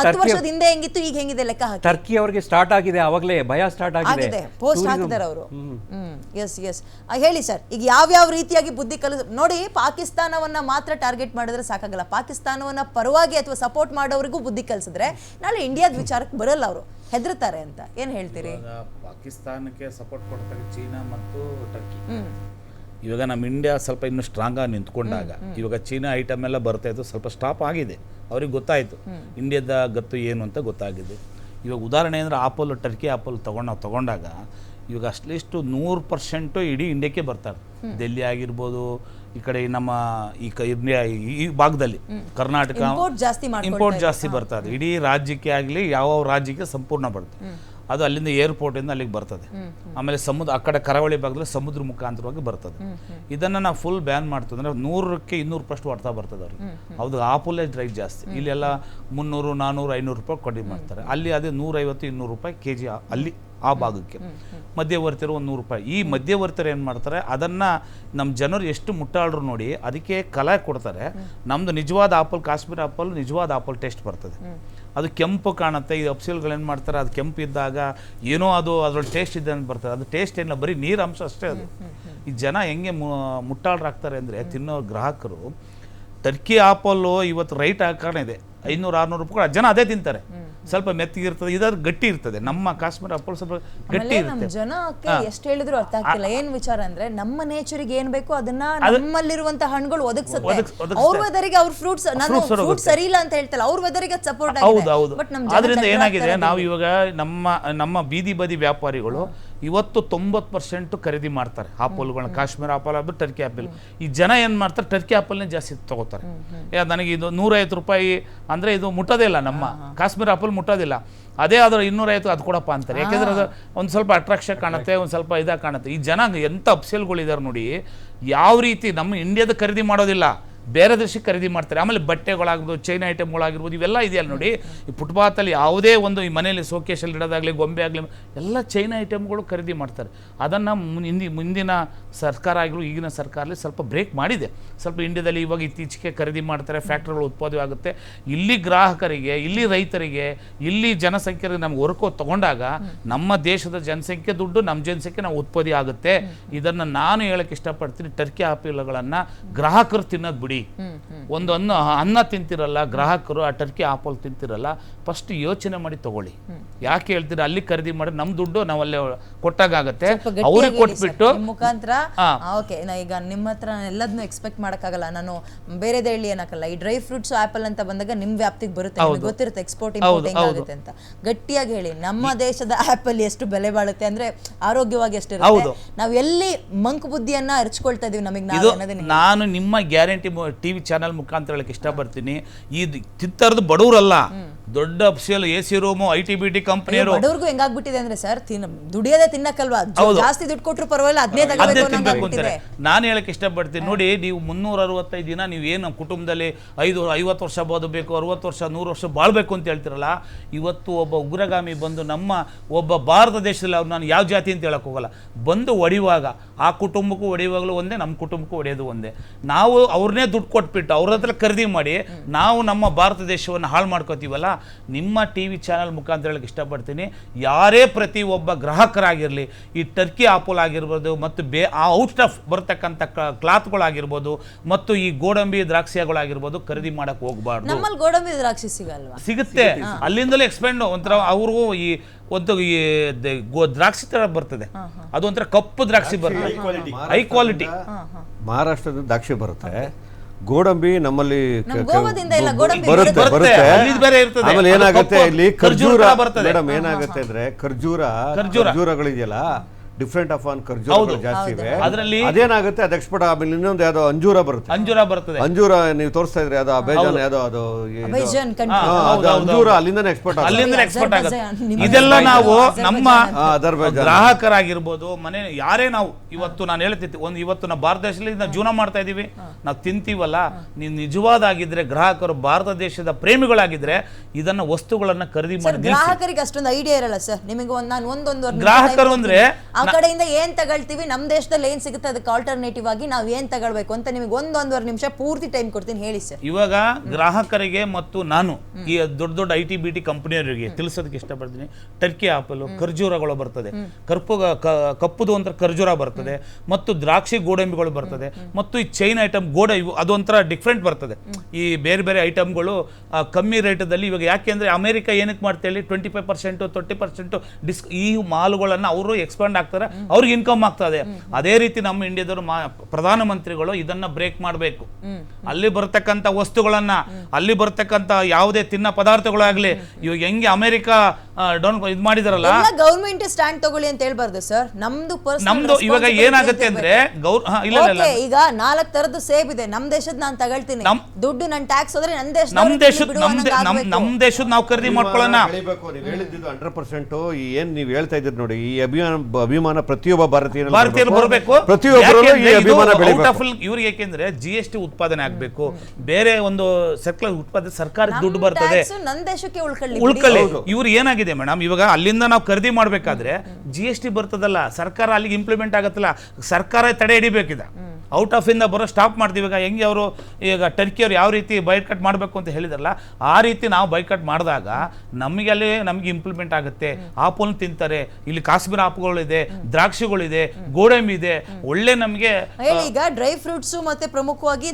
ಹತ್ತು ವರ್ಷದ ಹಿಂದೆ ಹೆಂಗಿತ್ತು ಈಗ ಹೆಂಗಿದೆ ಲೆಕ್ಕ ಹಾಕಿ. ಟರ್ಕಿ ಅವರಿಗೆ ಸ್ಟಾರ್ಟ್ ಆಗಿದೆ ಅವಾಗಲೇ ಭಯ ಸ್ಟಾರ್ಟ್ ಆಗಿದೆ. ಪೋಸ್ಟ್ ಹಾಕಿದ್ದಾರೆ ಅವರು. ಹ್ಮ್. ಎಸ್ ಎಸ್ ಹೇಳಿ ಸರ್ ಈಗ ಯಾವ್ಯಾವ ರೀತಿಯಾಗಿ ಬುದ್ಧಿ ಕಲ ನೋಡಿ ಪಾಕಿಸ್ತಾನವನ್ನ ಮಾತ್ರ ಟಾರ್ಗೆಟ್ ಮಾಡಿದ್ರೆ ಸಾಕಾಗಲ್ಲ. ಪಾಕಿಸ್ತಾನವನ್ನ ಪರವಾಗಿ ಅಥವಾ ಸಪೋರ್ಟ್ ಮಾಡೋರಿಗೂ ಬುದ್ಧಿ ಕಲಿಸಿದ್ರೆ ನಾಳೆ ಇಂಡಿಯಾದ ವಿಚಾರಕ್ಕೆ ಬರಲ್ಲ ಅವರು. ಹೆದರ್ತಾರೆ ಅಂತ. ಏನ್ ಹೇಳ್ತೀರಿ? ಪಾಕಿಸ್ತಾನಕ್ಕೆ ಸಪೋರ್ಟ್ ಕೊಡ್ತಾರೆ ಚೀನಾ ಮತ್ತು ಟರ್ಕಿ ಇವಾಗ ನಮ್ಮ ಇಂಡಿಯಾ ಸ್ವಲ್ಪ ಇನ್ನೂ ಸ್ಟ್ರಾಂಗ್ ಆಗಿ ನಿಂತ್ಕೊಂಡಾಗ ಇವಾಗ ಚೀನಾ ಐಟಮ್ ಎಲ್ಲ ಬರ್ತಾ ಇತ್ತು ಸ್ವಲ್ಪ ಸ್ಟಾಪ್ ಆಗಿದೆ. ಅವ್ರಿಗೆ ಗೊತ್ತಾಯಿತು ಇಂಡಿಯಾದ ಗತ್ತು ಏನು ಅಂತ ಗೊತ್ತಾಗಿದೆ. ಇವಾಗ ಉದಾಹರಣೆ ಅಂದರೆ ಆಪಲ್ ಟರ್ಕಿ ಆಪಲ್ ತೊಗೊಂಡು ನಾವು ತೊಗೊಂಡಾಗ ಇವಾಗ ಅಟ್ಲೀಸ್ಟು ನೂರು ಪರ್ಸೆಂಟು ಇಡೀ ಇಂಡಿಯಾಕ್ಕೆ ಬರ್ತಾರೆ ಡೆಲ್ಲಿ ಆಗಿರ್ಬೋದು ಈ ಕಡೆ ನಮ್ಮ ಈ ಕ ಇಂಡಿಯಾ ಈ ಭಾಗದಲ್ಲಿ ಕರ್ನಾಟಕ ಇಂಪೋರ್ಟ್ ಜಾಸ್ತಿ ಬರ್ತಾರೆ ಇಡೀ ರಾಜ್ಯಕ್ಕೆ ಆಗಲಿ ಯಾವ ರಾಜ್ಯಕ್ಕೆ ಸಂಪೂರ್ಣ ಬರ್ತದೆ ಅದು ಅಲ್ಲಿಂದ ಏರ್ಪೋರ್ಟಿಂದ ಅಲ್ಲಿಗೆ ಬರ್ತದೆ. ಆಮೇಲೆ ಸಮುದ್ರ ಆ ಕಡೆ ಕರಾವಳಿ ಭಾಗದಲ್ಲಿ ಸಮುದ್ರ ಮುಖಾಂತರವಾಗಿ ಬರ್ತದೆ. ಇದನ್ನು ನಾವು ಫುಲ್ ಬ್ಯಾನ್ ಮಾಡ್ತೀವಿ. ಅಂದರೆ ನೂರಕ್ಕೆ ಇನ್ನೂರು ಪರ್ಸ್ಟ್ ಹೊಡ್ತಾ ಬರ್ತದೆ ಅವ್ರಿಗೆ. ಹೌದು ಆಪುಲೇಜ್ ರೈಟ್ ಜಾಸ್ತಿ. ಇಲ್ಲೆಲ್ಲ ಮುನ್ನೂರು ನಾನ್ನೂರು ಐನೂರು ರೂಪಾಯಿ ಕಡಿಮೆ ಮಾಡ್ತಾರೆ. ಅಲ್ಲಿ ಅದೇ ನೂರೈವತ್ತು ಇನ್ನೂರು ರೂಪಾಯಿ ಕೆ ಜಿ ಅಲ್ಲಿ ಆ ಭಾಗಕ್ಕೆ. ಮಧ್ಯವರ್ತಿಯರು ಒಂದು ನೂರು ರೂಪಾಯಿ. ಈ ಮಧ್ಯವರ್ತಿಯರು ಏನು ಮಾಡ್ತಾರೆ ಅದನ್ನು ನಮ್ಮ ಜನರು ಎಷ್ಟು ಮುಟ್ಟಾಳ್ರು ನೋಡಿ ಅದಕ್ಕೆ ಕಲಾ ಕೊಡ್ತಾರೆ. ನಮ್ಮದು ನಿಜವಾದ ಆಪಲ್ ಕಾಶ್ಮೀರ ಆಪಲ್ ನಿಜವಾದ ಆಪಲ್ ಟೇಸ್ಟ್ ಬರ್ತದೆ. ಅದು ಕೆಂಪು ಕಾಣುತ್ತೆ ಈ ಅಪ್ಸಿಲ್ಗಳು ಏನು ಮಾಡ್ತಾರೆ ಅದು ಕೆಂಪು ಇದ್ದಾಗ ಏನೋ ಅದು ಅದ್ರಲ್ಲಿ ಟೇಸ್ಟ್ ಇದೆ ಅಂತ ಬರ್ತದೆ. ಅದು ಟೇಸ್ಟ್ ಏನಿಲ್ಲ ಬರೀ ನೀರು ಅಂಶ ಅಷ್ಟೇ ಅದು. ಈ ಜನ ಹೆಂಗೆ ಮುಟ್ಟಾಳ್ರಾಗ್ತಾರೆ ಅಂದರೆ ತಿನ್ನೋ ಗ್ರಾಹಕರು ಟರ್ಕಿ ಆಪಲ್ಲು ಇವತ್ತು ರೈಟ್ ಕಾರಣ ಇದೆ. ಐನೂರು ಆರುನೂರು ರೂಪಾಯಿ ಜನ ಅದೇ ತಿಂತಾರೆ. ಸ್ವಲ್ಪ ಮೆತ್ತಗಿರ್ತದೆ ಇದಾದ್ರೆ ಗಟ್ಟಿ ಇರ್ತದೆ. ನಮ್ಮ ಕಾಶ್ಮೀರ ಅಪ್ಪಳ ಸ್ವಲ್ಪ ಗಟ್ಟಿ ಇರುತ್ತೆ. ಜನಕ್ಕೆ ಎಷ್ಟು ಹೇಳಿದ್ರು ಅರ್ಥ ಆಗ್ತಿಲ್ಲ. ಏನ್ ವಿಚಾರ ಅಂದ್ರೆ ನಮ್ಮ ನೇಚರಿಗೆ ಏನ್ ಬೇಕು ಅದನ್ನ ನಮ್ಮಲ್ಲಿರುವಂತ ಹಣ್ಣುಗಳು ಒದಗಿಸುತ್ತೆ. ಒದಗ್ಸ್- ಅವ್ರ ವೆದರಿಗೆ ಅವ್ರ ಫ್ರೂಟ್ಸ್ ನಾನು ಫ್ರೂಟ್ ಸರಿ ಇಲ್ಲ ಅಂತ ಹೇಳ್ತಲ್ಲ ಅವ್ರ ವೆದರಿಗೆ ಸಪೋರ್ಟ್ ಹೌದು ಹೌದು. ಆದ್ರಿಂದ ಏನಾಗಿದೆ? ನಾವು ಇವಾಗ ನಮ್ಮ ನಮ್ಮ ಬೀದಿ ಬದಿ ವ್ಯಾಪಾರಿಗಳು ಇವತ್ತು ತೊಂಬತ್ತು ಪರ್ಸೆಂಟ್ ಖರೀದಿ ಮಾಡ್ತಾರೆ. ಆಪಲ್ಗಳನ್ನ ಕಾಶ್ಮೀರ ಆಪಲ್ ಆಗ್ಬಿಟ್ಟು ಟರ್ಕಿ ಆಪಲ್ ಈ ಜನ ಏನು ಮಾಡ್ತಾರೆ ಟರ್ಕಿ ಆಪಲ್ನೇ ಜಾಸ್ತಿ ತಗೋತಾರೆ. ಯಾ ನನಗೆ ಇದು ನೂರೈವತ್ತು ರೂಪಾಯಿ ಅಂದರೆ ಇದು ಮುಟ್ಟೋದೇ ಇಲ್ಲ ನಮ್ಮ. ಕಾಶ್ಮೀರ ಆಪಲ್ ಮುಟ್ಟೋದಿಲ್ಲ. ಅದೇ ಆದ್ರೆ ಇನ್ನೂರೈವತ್ತು ಅದು ಕೊಡಪ್ಪ ಅಂತಾರೆ. ಯಾಕೆಂದ್ರೆ ಅದು ಒಂದು ಸ್ವಲ್ಪ ಅಟ್ರಾಕ್ಷನ್ ಕಾಣುತ್ತೆ ಒಂದು ಸ್ವಲ್ಪ ಇದಾಗ ಕಾಣುತ್ತೆ. ಈ ಜನ ಎಂಥ ಅಪ್ಸೆಲ್ಗಳಿದ್ದಾರೆ ನೋಡಿ ಯಾವ ರೀತಿ ನಮ್ಮ ಇಂಡಿಯಾದ ಖರೀದಿ ಮಾಡೋದಿಲ್ಲ. ಬೇರೆ ದೇಶಕ್ಕೆ ಖರೀದಿ ಮಾಡ್ತಾರೆ. ಆಮೇಲೆ ಬಟ್ಟೆಗಳಾಗ್ಬೋದು ಚೈನ್ ಐಟಮ್ಗಳಾಗಿರ್ಬೋದು ಇವೆಲ್ಲ ಇದೆಯಲ್ಲ ನೋಡಿ. ಈ ಫುಟ್ಪಾತಲ್ಲಿ ಯಾವುದೇ ಒಂದು ಈ ಮನೆಯಲ್ಲಿ ಸೋಕೇಶಲ್ಲಿ ಇಡೋದಾಗಲಿ, ಗೊಂಬೆ ಆಗಲಿ, ಎಲ್ಲ ಚೈನ್ ಐಟಮ್ಗಳು ಖರೀದಿ ಮಾಡ್ತಾರೆ. ಅದನ್ನು ಹಿಂದಿ, ಮುಂದಿನ ಸರ್ಕಾರ ಆಗಿರೋ ಈಗಿನ ಸರ್ಕಾರದಲ್ಲಿ ಸ್ವಲ್ಪ ಬ್ರೇಕ್ ಮಾಡಿದೆ. ಸ್ವಲ್ಪ ಇಂಡಿಯಾದಲ್ಲಿ ಇವಾಗ ಇತ್ತೀಚೆಗೆ ಖರೀದಿ ಮಾಡ್ತಾರೆ ಫ್ಯಾಕ್ಟ್ರಿಗಳು ಉತ್ಪಾದನೆ ಆಗುತ್ತೆ. ಇಲ್ಲಿ ಗ್ರಾಹಕರಿಗೆ, ಇಲ್ಲಿ ರೈತರಿಗೆ, ಇಲ್ಲಿ ಜನಸಂಖ್ಯೆಗೆ ನಮ್ಗೆ ಹೊರಕೋ ತಗೊಂಡಾಗ ನಮ್ಮ ದೇಶದ ಜನಸಂಖ್ಯೆ ದುಡ್ಡು ನಮ್ಮ ಜನಸಂಖ್ಯೆ ನಾವು ಉತ್ಪಾದಿ ಆಗುತ್ತೆ. ಇದನ್ನು ನಾನು ಹೇಳಕ್ಕೆ ಇಷ್ಟಪಡ್ತೀನಿ ಟರ್ಕಿ ಆಪಿಲ್ಗಳನ್ನು ಗ್ರಾಹಕರು ತಿನ್ನೋದು ಬಿಡಿ. ಒಂದು ಅನ್ನ ಅನ್ನ ತಿಂತಿರಲ್ಲ ಗ್ರಾಹಕರು ಆ ಟರ್ಕಿ ಆಪಲ್ ತಿಂತಿರಲ್ಲ ಫಸ್ಟ್ ಯೋಚನೆ ಮಾಡಿ ತಗೊಳ್ಳಿ. ಯಾಕೆ ಹೇಳ್ತೀರಾ ಅಲ್ಲಿ ಖರೀದಿ ಮಾಡಿ ನಮ್ಮ ದುಡ್ಡು ನಾವಲ್ಲೇ ಕೊಟ್ಟಾಗತ್ತೆ ಅವ್ರಿಗೆ ಕೊಟ್ಬಿಟ್ಟು ಮುಖಾಂತರ ಓಕೆ ಈಗ ನಿಮ್ಮ ಹತ್ರ ಎಲ್ಲದನ್ನು ಎಕ್ಸ್ಪೆಕ್ಟ್ ಮಾಡಕ್ಕಾಗಲ್ಲ. ನಾನು ಬೇರೆದೇ ಹೇಳಿ ಏನಕ್ಕಲ್ಲ ಈ ಡ್ರೈ ಫ್ರೂಟ್ಸ್ ಆಪಲ್ ಅಂತ ಬಂದಾಗ ನಿಮ್ ವ್ಯಾಪ್ತಿಗೆ ಬರುತ್ತೆ ಗೊತ್ತಿರುತ್ತೆ ಎಕ್ಸ್ಪೋರ್ಟ್ ಇಂಪೋರ್ಟ್ ಹೆಂಗಾಗುತ್ತೆ ಅಂತ. ಗಟ್ಟಿಯಾಗಿ ಹೇಳಿ ನಮ್ಮ ದೇಶದ ಆಪಲ್ ಎಷ್ಟು ಬೆಲೆ ಬಾಳುತ್ತೆ ಅಂದ್ರೆ ಆರೋಗ್ಯವಾಗಿ ಎಷ್ಟಿರುತ್ತೆ? ನಾವು ನಾವ್ ಎಲ್ಲಿ ಮಂಕ್ ಬುದ್ಧಿಯನ್ನ ಅರ್ಚ್ಕೊಳ್ತಾ ಇದೀವಿ ನಮಗೆ ನಾವು ನಾನು ನಿಮ್ಮ ಗ್ಯಾರಂಟಿ ಟಿ ವಿ ಚಾನಲ್ ಮುಖಾಂತರ ಹೇಳಕ್ಕೆ ಇಷ್ಟಪಡ್ತೀನಿ. ಇದು ತಿಂತರದು ಬಡವರಲ್ಲ. ದೊಡ್ಡ official A C room I T B T ಕಂಪ್ನಿಯರು ಬಡವ್ರಿಗೂ ಹೆಂಗಾಗ್ಬಿಟ್ಟಿದೆ ಅಂದ್ರೆ ಸರ್ ತಿನ್ನ ದುಡಿಯೋದೇ ತಿನ್ನಕ್ಕಲ್ವಾ? ಜಾಸ್ತಿ ದುಡ್ಡು ಕೊಟ್ಟರು ಪರವಾಗಿಲ್ಲ ಅದನ್ನೇ ಅದೇ ತಗೋಬೇಕು ತಿನ್ಬೇಕು ಅಂತಾರೆ. ನಾನು ಹೇಳಕ್ಕೆ ಇಷ್ಟಪಡ್ತೀನಿ. ನೋಡಿ ನೀವು ಮುನ್ನೂರ ಅರವತ್ತೈದು ದಿನ ನೀವು ಏನು ಕುಟುಂಬದಲ್ಲಿ ಐದು ಐವತ್ತು ವರ್ಷ ಬೇಕು ಅರವತ್ತು ವರ್ಷ ನೂರು ವರ್ಷ ಬಾಳ್ಬೇಕು ಅಂತ ಹೇಳ್ತಿರಲ್ಲ ಇವತ್ತು ಒಬ್ಬ ಉಗ್ರಗಾಮಿ ಬಂದು ನಮ್ಮ ಒಬ್ಬ ಭಾರತ ದೇಶದಲ್ಲಿ ಅವ್ರು ನಾನು ಯಾವ ಜಾತಿ ಅಂತ ಹೇಳಕ್ ಹೋಗಲ್ಲ. ಬಂದು ಒಡೆಯುವಾಗ ಆ ಕುಟುಂಬಕ್ಕೂ ಒಡೆಯುವಾಗಲೂ ಒಂದೇ ನಮ್ಮ ಕುಟುಂಬಕ್ಕೂ ಒಡೆಯೋದು ಒಂದೇ. ನಾವು ಅವ್ರನ್ನೇ ದುಡ್ಡು ಕೊಟ್ಬಿಟ್ಟು ಅವ್ರ ಹತ್ರ ಖರೀದಿ ಮಾಡಿ ನಾವು ನಮ್ಮ ಭಾರತ ದೇಶವನ್ನು ಹಾಳು ಮಾಡ್ಕೋತೀವಲ್ಲ ನಿಮ್ಮ ಟಿ ವಿ ಚಾನಲ್ ಮುಖಾಂತರ ಹೇಳಕ್ಕೆ ಇಷ್ಟಪಡ್ತೀನಿ. ಯಾರೇ ಪ್ರತಿ ಒಬ್ಬ ಗ್ರಾಹಕರಾಗಿರಲಿ ಈ ಟರ್ಕಿ ಆಪಲ್ ಆಗಿರ್ಬೋದು ಮತ್ತು ಬೇ ಆ ಔಟ್ ಆಫ್ ಬರ್ತಕ್ಕಂಥ ಕ್ಲಾತ್ಗಳಾಗಿರ್ಬೋದು ಮತ್ತು ಈ ಗೋಡಂಬಿ ದ್ರಾಕ್ಷಿಗಳಾಗಿರ್ಬೋದು ಖರೀದಿ ಮಾಡಕ್ಕೆ ಹೋಗಬಾರ್ದು. ನಮ್ಮಲ್ಲಿ ಗೋಡಂಬಿ ದ್ರಾಕ್ಷಿ ಸಿಗಲ್ವಾ? ಸಿಗುತ್ತೆ. ಅಲ್ಲಿಂದಲೇ ಎಕ್ಸ್ಪೆಂಡ್ ಒಂಥರ ಅವರು ಈ ಒಂದು ಈ ಗೋ- ದ್ರಾಕ್ಷಿ ತರ ಬರ್ತದೆ. ಅದು ಒಂಥರ ಕಪ್ಪು ದ್ರಾಕ್ಷಿ ಬರ್ತದೆ. High quality. ಮಹಾರಾಷ್ಟ್ರದ ದ್ರಾಕ್ಷಿ ಬರುತ್ತೆ. ಗೋಡಂಬಿ ನಮ್ಮಲ್ಲಿ ಬರುತ್ತೆ ಬರುತ್ತೆ. ಆಮೇಲೆ ಏನಾಗುತ್ತೆ ಇಲ್ಲಿ ಖರ್ಜೂರ. ಮೇಡಮ್ ಏನಾಗುತ್ತೆ ಅಂದ್ರೆ ಖರ್ಜೂರ ಖರ್ಜೂರ. ಖರ್ಜೂರಗಳಿದೆಯಲ್ಲ ಡಿಫ್ರೆಂಟ್ ಆಫ್ ಆನ್ ಖರ್ಜೂರ ಜಾಸ್ತಿ ಇವೆ. ಅದರಲ್ಲಿ ಅದೇನಾಗುತ್ತೆ? ಅದು ಎಕ್ಸ್ಪರ್ಟ್ ಆಮೇಲೆ ಇನ್ನೊಂದು ಯಾವ್ದೋ ಅಂಜೂರ ಬರುತ್ತೆ. ಅಂಜೂರ ಬರ್ತದೆ. ಅಂಜೂರ ನೀವು ತೋರಿಸ್ತಾ ಇದ್ರೆ ಅದು ಅಬೇಜಾನ್ ಯಾವ್ದೋ ಅದು ಅದು ಅಂಜೂರ. ಅಲ್ಲಿಂದನೇ ಎಕ್ಸ್ಪರ್ಟ್ ಅಲ್ಲಿಂದ ಎಕ್ಸ್ಪರ್ಟ್ ಆಗುತ್ತೆ. ಇದೆಲ್ಲ ನಾವು ನಮ್ಮ. ಗ್ರಾಹಕರಾಗಿರ್ಬೋದು ಮನೆ ಯಾರೇ ನಾವು ಇವತ್ತು ನಾನು ಹೇಳ್ತಿತ್ತು ಒಂದು ಇವತ್ತು ನಾವು ಭಾರತ ದೇಶದಲ್ಲಿ ನಾವು ಜೀವನ ಮಾಡ್ತಾ ಇದೀವಿ ನಾವು ತಿಂತೀವಲ್ಲ ನೀವು ನಿಜವಾದಾಗಿದ್ರೆ ಗ್ರಾಹಕರು ಭಾರತ ದೇಶದ ಪ್ರೇಮಿಗಳಾಗಿದ್ರೆ ಇದನ್ನ ವಸ್ತುಗಳನ್ನ ಖರೀದಿ ಸರ್ ಮಾಡಿ ಗ್ರಾಹಕರಿಗೆ ಅಷ್ಟೊಂದು ಐಡಿಯಾ ಇರಲ್ಲ ಸರ್. ನಿಮಗೆ ಒಂದ್ ನಾನು ಒಂದೊಂದು ಗ್ರಾಹಕರು ಅಂದ್ರೆ ಕಡೆಯಿಂದ ಏನ್ ತಗೊಳ್ತೀವಿ? ನಮ್ಮ ದೇಶದಲ್ಲಿ ಏನ್ ಸಿಗುತ್ತೆ? ಅದಕ್ಕೆ ಆಲ್ಟರ್ನೇಟಿವ್ ಆಗಿ ನಾವು ಏನ್ ತಗೊಳ್ಬೇಕು ಅಂತ ನಿಮಗೆ ಒಂದೊಂದುವರೆ ನಿಮಿಷ ಪೂರ್ತಿ ಟೈಮ್ ಕೊಡ್ತೀನಿ. ಹೇಳಿ ಸರ್. ಇವಾಗ ಗ್ರಾಹಕರಿಗೆ ಮತ್ತು ನಾನು ಈ ದೊಡ್ಡ ದೊಡ್ಡ ಐ ಟಿ ಬಿ ಟಿ ಕಂಪನಿಯವರಿಗೆ ತಿಳಿಸೋದಕ್ಕೆ ಇಷ್ಟಪಡ್ತೀನಿ. ಟರ್ಕಿ ಆಪಲ್ ಖರ್ಜೂರಗಳು ಬರ್ತದೆ. ಕರ್ಪು ಕಪ್ಪುದು ಅಂತ ಖರ್ಜೂರ ಬರ್ತದೆ. ಮತ್ತು ದ್ರಾಕ್ಷಿ ಗೋಡಂಬಿಗಳು ಬರ್ತದೆ. ಮತ್ತು ಈ ಚೈನ್ ಐಟಮ್ ಗೋಡ ಇವು ಅದೊಂಥರ ಡಿಫ್ರೆಂಟ್ ಬರ್ತದೆ. ಈ ಬೇರೆ ಬೇರೆ ಐಟಮ್ಗಳು ಕಮ್ಮಿ ರೇಟದಲ್ಲಿ ಇವಾಗ ಯಾಕೆಂದ್ರೆ ಅಮೆರಿಕ ಏನಕ್ಕೆ ಮಾಡ್ತೇಳಿ twenty five percent thirty percent ಡಿಸ್ ಈ ಮಾಲುಗಳನ್ನು ಅವರು ಎಕ್ಸ್ಪಾಂಡ್ ಆಗ್ತಾರೆ. ಅವ್ರಿಗೆ ಇನ್ಕಮ್ ಆಗ್ತದೆ. ಅದೇ ರೀತಿ ನಮ್ಮ ಇಂಡಿಯಾದವರು ಪ್ರಧಾನಮಂತ್ರಿಗಳು ಇದನ್ನ ಬ್ರೇಕ್ ಮಾಡಬೇಕು. ಅಲ್ಲಿ ಬರ್ತಕ್ಕಂಥ ವಸ್ತುಗಳನ್ನ ಅಲ್ಲಿ ಬರ್ತಕ್ಕಂಥ ಯಾವುದೇ ತಿನ್ನ ಪದಾರ್ಥಗಳಾಗ್ಲಿ ಇವಾಗ ಹೆಂಗೆ ಅಮೆರಿಕ ಡೌನ್ ಇದು ಮಾಡಿದಾರಲ್ಲ? ಗೌರ್ಮೆಂಟ್ ಸ್ಟ್ಯಾಂಡ್ ತಗೊಳ್ಳಿ ಅಂತ ಹೇಳ್ಬಾರ್ದು ಸರ್ ನಮ್ದು ನಮ್ದು ಇವಾಗ ಏನಾಗುತ್ತೆ ಅಂದ್ರೆ ಗೌರ್ ಇಲ್ಲ ಈಗ ನಾಲ್ಕು ತರದ್ದು ಸೇಬ್ ಇದೆ. ನಮ್ ದೇಶದ ನಾನು ತಗೊಳ್ತೀನಿ. ನಮ್- ದುಡ್ಡು ನನ್ ಟ್ಯಾಕ್ಸ್ ಹೋದ್ರೆ ನನ್ ದೇಶ ನಮ್ ದೇಶದ ನಮ್ ನಮ್ ನಮ್ ದೇಶದ ನಾವು ಖರೀದಿ ಮಾಡ್ಕೊಳ್ಳೋಣ ಹೇಳಿದ್ದು ಹಂಡ್ರೆಡ್ ಪರ್ಸೆಂಟ್ ಏನ್ ನೀವು ಹೇಳ್ತಾ ಇದ್ದೀರಿ ನೋಡಿ ಈ ಅಭಿಮಾನ ಅಭಿಮಾನ ಪ್ರತಿಯೊಬ್ಬ ಭಾರತೀಯ ಭಾರತೀಯರು ಬರಬೇಕು. ಪ್ರತಿಯೊಬ್ಬರು ಈ ಅಭಿಮಾನ ಬೆಳಿಬೇಕು. ಇವ್ರಿಗೆ ಯಾಕೆಂದ್ರೆ ಜಿ ಎಸ್ ಟಿ ಉತ್ಪಾದನೆ ಆಗ್ಬೇಕು. ಬೇರೆ ಒಂದು ಸರ್ಕಲ್ ಉತ್ಪಾದನೆ ಸರ್ಕಾರಕ್ಕೆ ದುಡ್ಡು ಬರ್ತದೆ. ನನ್ ದೇಶಕ್ಕೆ ಉಳ್ಕೊಳ್ಳಿ ಉಳ್ಕೊಳ್ಳಿ. ಇವ್ರು ಏನಾಗಿದೆ ಮೇಡಮ್? ಇವಾಗ ಅಲ್ಲಿಂದ ನಾವು ಖರೀದಿ ಮಾಡ್ಬೇಕಾದ್ರೆ ಜಿ ಎಸ್ ಟಿ ಬರ್ತದಲ್ಲ ಸರ್ಕಾರ ಅಲ್ಲಿಗೆ ಇಂಪ್ಲಿಮೆಂಟ್ ಆಗತ್ತಲ್ಲ ಸರ್ಕಾರ ತಡೆ ಹಿಡಿಬೇಕಿದೆ. ಔಟ್ ಆಫ್ ಇಂದ ಬರೋ ಸ್ಟಾಪ್ ಮಾಡ್ತೀವಿ. ಈಗ ಹೆಂಗೆ ಅವರು ಈಗ ಟರ್ಕಿಯವ್ರು ಯಾವ ರೀತಿ ಬೈಕಟ್ ಮಾಡಬೇಕು ಅಂತ ಹೇಳಿದ್ರಲ್ಲ ಆ ರೀತಿ ನಾವು ಬೈಕಟ್ ಮಾಡಿದಾಗ ನಮಗೆ ಅಲ್ಲಿ ನಮಗೆ ಇಂಪ್ಲಿಮೆಂಟ್ ಆಗುತ್ತೆ. ಆಪಲ್ ತಿಂತಾರೆ. ಇಲ್ಲಿ ಕಾಶ್ಮೀರ ಆಪುಗಳಿದೆ ದ್ರಾಕ್ಷಿಗಳಿದೆ ಗೋಡಂಬಿ ಇದೆ. ಒಳ್ಳೆ ನಮಗೆ ಈಗ ಡ್ರೈ ಫ್ರೂಟ್ಸ್ ಮತ್ತೆ ಪ್ರಮುಖವಾಗಿ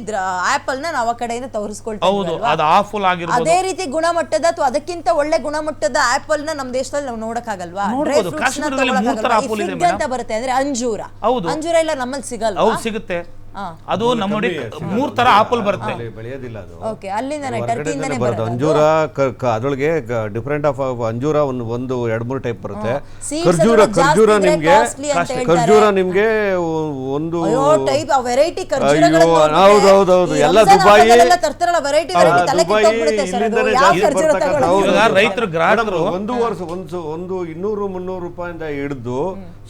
ಆಪಲ್ನ ನಾವು ಆ ಕಡೆಯಿಂದ ತೋರಿಸ್ಕೊಳ್ತೀವಿ ಹೌದು? ಅದು ಆಫುಲ್ ಆಗಿರ್ಬೋದು. ಅದೇ ರೀತಿ ಗುಣಮಟ್ಟದ ಅಥವಾ ಅದಕ್ಕಿಂತ ಒಳ್ಳೆ ಗುಣಮಟ್ಟದ ಆಪಲ್ನ ನಮ್ಮ ದೇಶದಲ್ಲಿ ನಾವು ನೋಡಕ್ಕಾಗಲ್ವಾ? ಡ್ರೈ ಫ್ರೂಟ್ಸ್ ಅಂತ ಬರುತ್ತೆ ಅಂದ್ರೆ ಅಂಜೂರ. ಹೌದು. ಅಂಜೂರ ಎಲ್ಲ ನಮ್ಮಲ್ಲಿ ಸಿಗಲ್ಲ ಹೌದು ಸಿಗುತ್ತೆ. ಅದು ನಮ್ಮ ನೋಡಿ ಮೂರ್ ತರ ಆಪಲ್ ಬರುತ್ತೆ. ಅಲ್ಲಿ ಬೆಳೆಯೋದಿಲ್ಲ ಅದು. ಓಕೆ ಅಲ್ಲಿಂದಾನೆ ಟರ್ಕಿಯಿಂದಾನೆ ಬರೋದು. ಅಂಜೂರ ಅದ್ರೊಳಗೆ ಡಿಫ್ರೆಂಟ್ ಆಫ್ ಅಂಜೂರ ಒಂದು ಒಂದು ಎರಡು ಮೂರು ಟೈಪ್ ಬರುತ್ತೆ. ಖರ್ಜೂರ ಖರ್ಜೂರ ನಿಮ್ಗೆ. ಖರ್ಜೂರ ನಿಮ್ಗೆ ಒಂದು ಅಯ್ಯೋ ಟೈಪ್ ವೆರೈಟಿ ಅಯ್ಯೋ, ಹೌದು, ಹೌದು, ಹೌದು. ಎಲ್ಲ ದುಬಾಯಿ- ರೈತರು ಗ್ರಾಹಕರು ಒಂದು ವರ್ಷ ಒಂದು ಒಂದು ಇನ್ನೂರು ಮುನ್ನೂರು ರೂಪಾಯಿಂದ ಹಿಡಿದು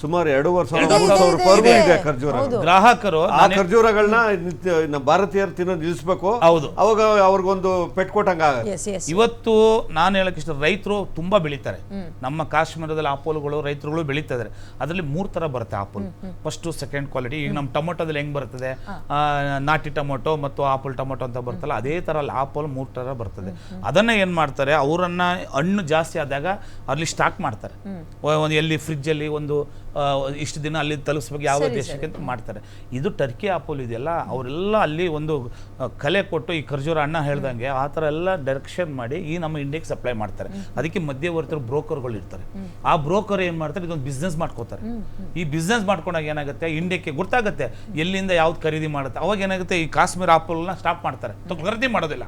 ಸುಮಾರು ಎರಡು ವರ್ಷ ಇದೆ, ಮೂರು ಸಾವಿರ ಖರ್ಜೂರ. ಗ್ರಾಹಕರು ಆ ಖರ್ಜೂರಗಳನ್ನ ಭಾರತೀಯರು ತಿನ್ನೋದು ನಿಲ್ಲಿಸ್ಬೇಕು. ಹೌದು. ಅವಾಗ ಅವ್ರಿಗೊಂದು ಪೆಟ್ ಕೊಟ್ಟಂಗ. ಇವತ್ತು ನಾನು ಹೇಳಕ್ ಇಷ್ಟ ರೈತರು ತುಂಬಾ ಬೆಳೀತಾರೆ. ನಮ್ಮ ಕಾಶ್ಮೀರದಲ್ಲಿ ಆಪೋಲ್ಗಳು ರೈತರುಗಳು ಬೆಳೀತಾ ಇದಾರೆ. ಅದರಲ್ಲಿ ಮೂರ್ ತರ ಬರುತ್ತೆ ಆಪಲ್. ಫಸ್ಟ್ ಸೆಕೆಂಡ್ ಕ್ವಾಲಿಟಿ ಈಗ ನಮ್ಮ ಟೊಮೊಟೊದಲ್ಲಿ ಹೆಂಗ್ ಬರ್ತದೆ? ನಾಟಿ ಟೊಮೊಟೊ ಮತ್ತು ಆಪಲ್ ಟೊಮೊಟೊ ಅಂತ ಬರ್ತಲ್ಲ ಅದೇ ತರ ಅಲ್ಲಿ ಆಪಲ್ ಮೂರ್ ತರ ಬರ್ತದೆ. ಅದನ್ನ ಏನ್ ಮಾಡ್ತಾರೆ? ಅವರನ್ನ ಹಣ್ಣು ಜಾಸ್ತಿ ಆದಾಗ ಅಲ್ಲಿ ಸ್ಟಾಕ್ ಮಾಡ್ತಾರೆ. ಒಂದು ಎಲ್ಲಿ ಫ್ರಿಜ್ ಅಲ್ಲಿ ಒಂದು ಇಷ್ಟು ದಿನ ಅಲ್ಲಿ ತಲುಪಿಸ್ಬೇಕು ಯಾವ ದೇಶಕ್ಕೆ ಅಂತ ಮಾಡ್ತಾರೆ. ಇದು ಟರ್ಕಿ ಆಪೋಲ್ ಇದೆಯಲ್ಲ ಅವರೆಲ್ಲ ಅಲ್ಲಿ ಒಂದು ಕಲೆ ಕೊಟ್ಟು ಈ ಖರ್ಜೂರ ಅಣ್ಣ ಹೇಳ್ದಂಗೆ ಆ ಥರ ಎಲ್ಲ ಡೈರೆಕ್ಷನ್ ಮಾಡಿ ಈ ನಮ್ಮ ಇಂಡಿಯಾಗೆ ಸಪ್ಲೈ ಮಾಡ್ತಾರೆ. ಅದಕ್ಕೆ ಮಧ್ಯವರ್ತರು ಬ್ರೋಕರ್ಗಳು ಇರ್ತಾರೆ. ಆ ಬ್ರೋಕರ್ ಏನು ಮಾಡ್ತಾರೆ ಇದೊಂದು ಬಿಸ್ನೆಸ್ ಮಾಡ್ಕೋತಾರೆ. ಈ ಬಿಸ್ನೆಸ್ ಮಾಡ್ಕೊಂಡಾಗ ಏನಾಗುತ್ತೆ ಇಂಡಿಯಾಕ್ಕೆ ಗೊತ್ತಾಗುತ್ತೆ ಎಲ್ಲಿಂದ ಯಾವ್ದು ಖರೀದಿ ಮಾಡುತ್ತೆ. ಅವಾಗ ಏನಾಗುತ್ತೆ ಈ ಕಾಶ್ಮೀರ ಆಪೋಲ್ನ ಸ್ಟಾಪ್ ಮಾಡ್ತಾರೆ. ಖರೀದಿ ಮಾಡೋದಿಲ್ಲ.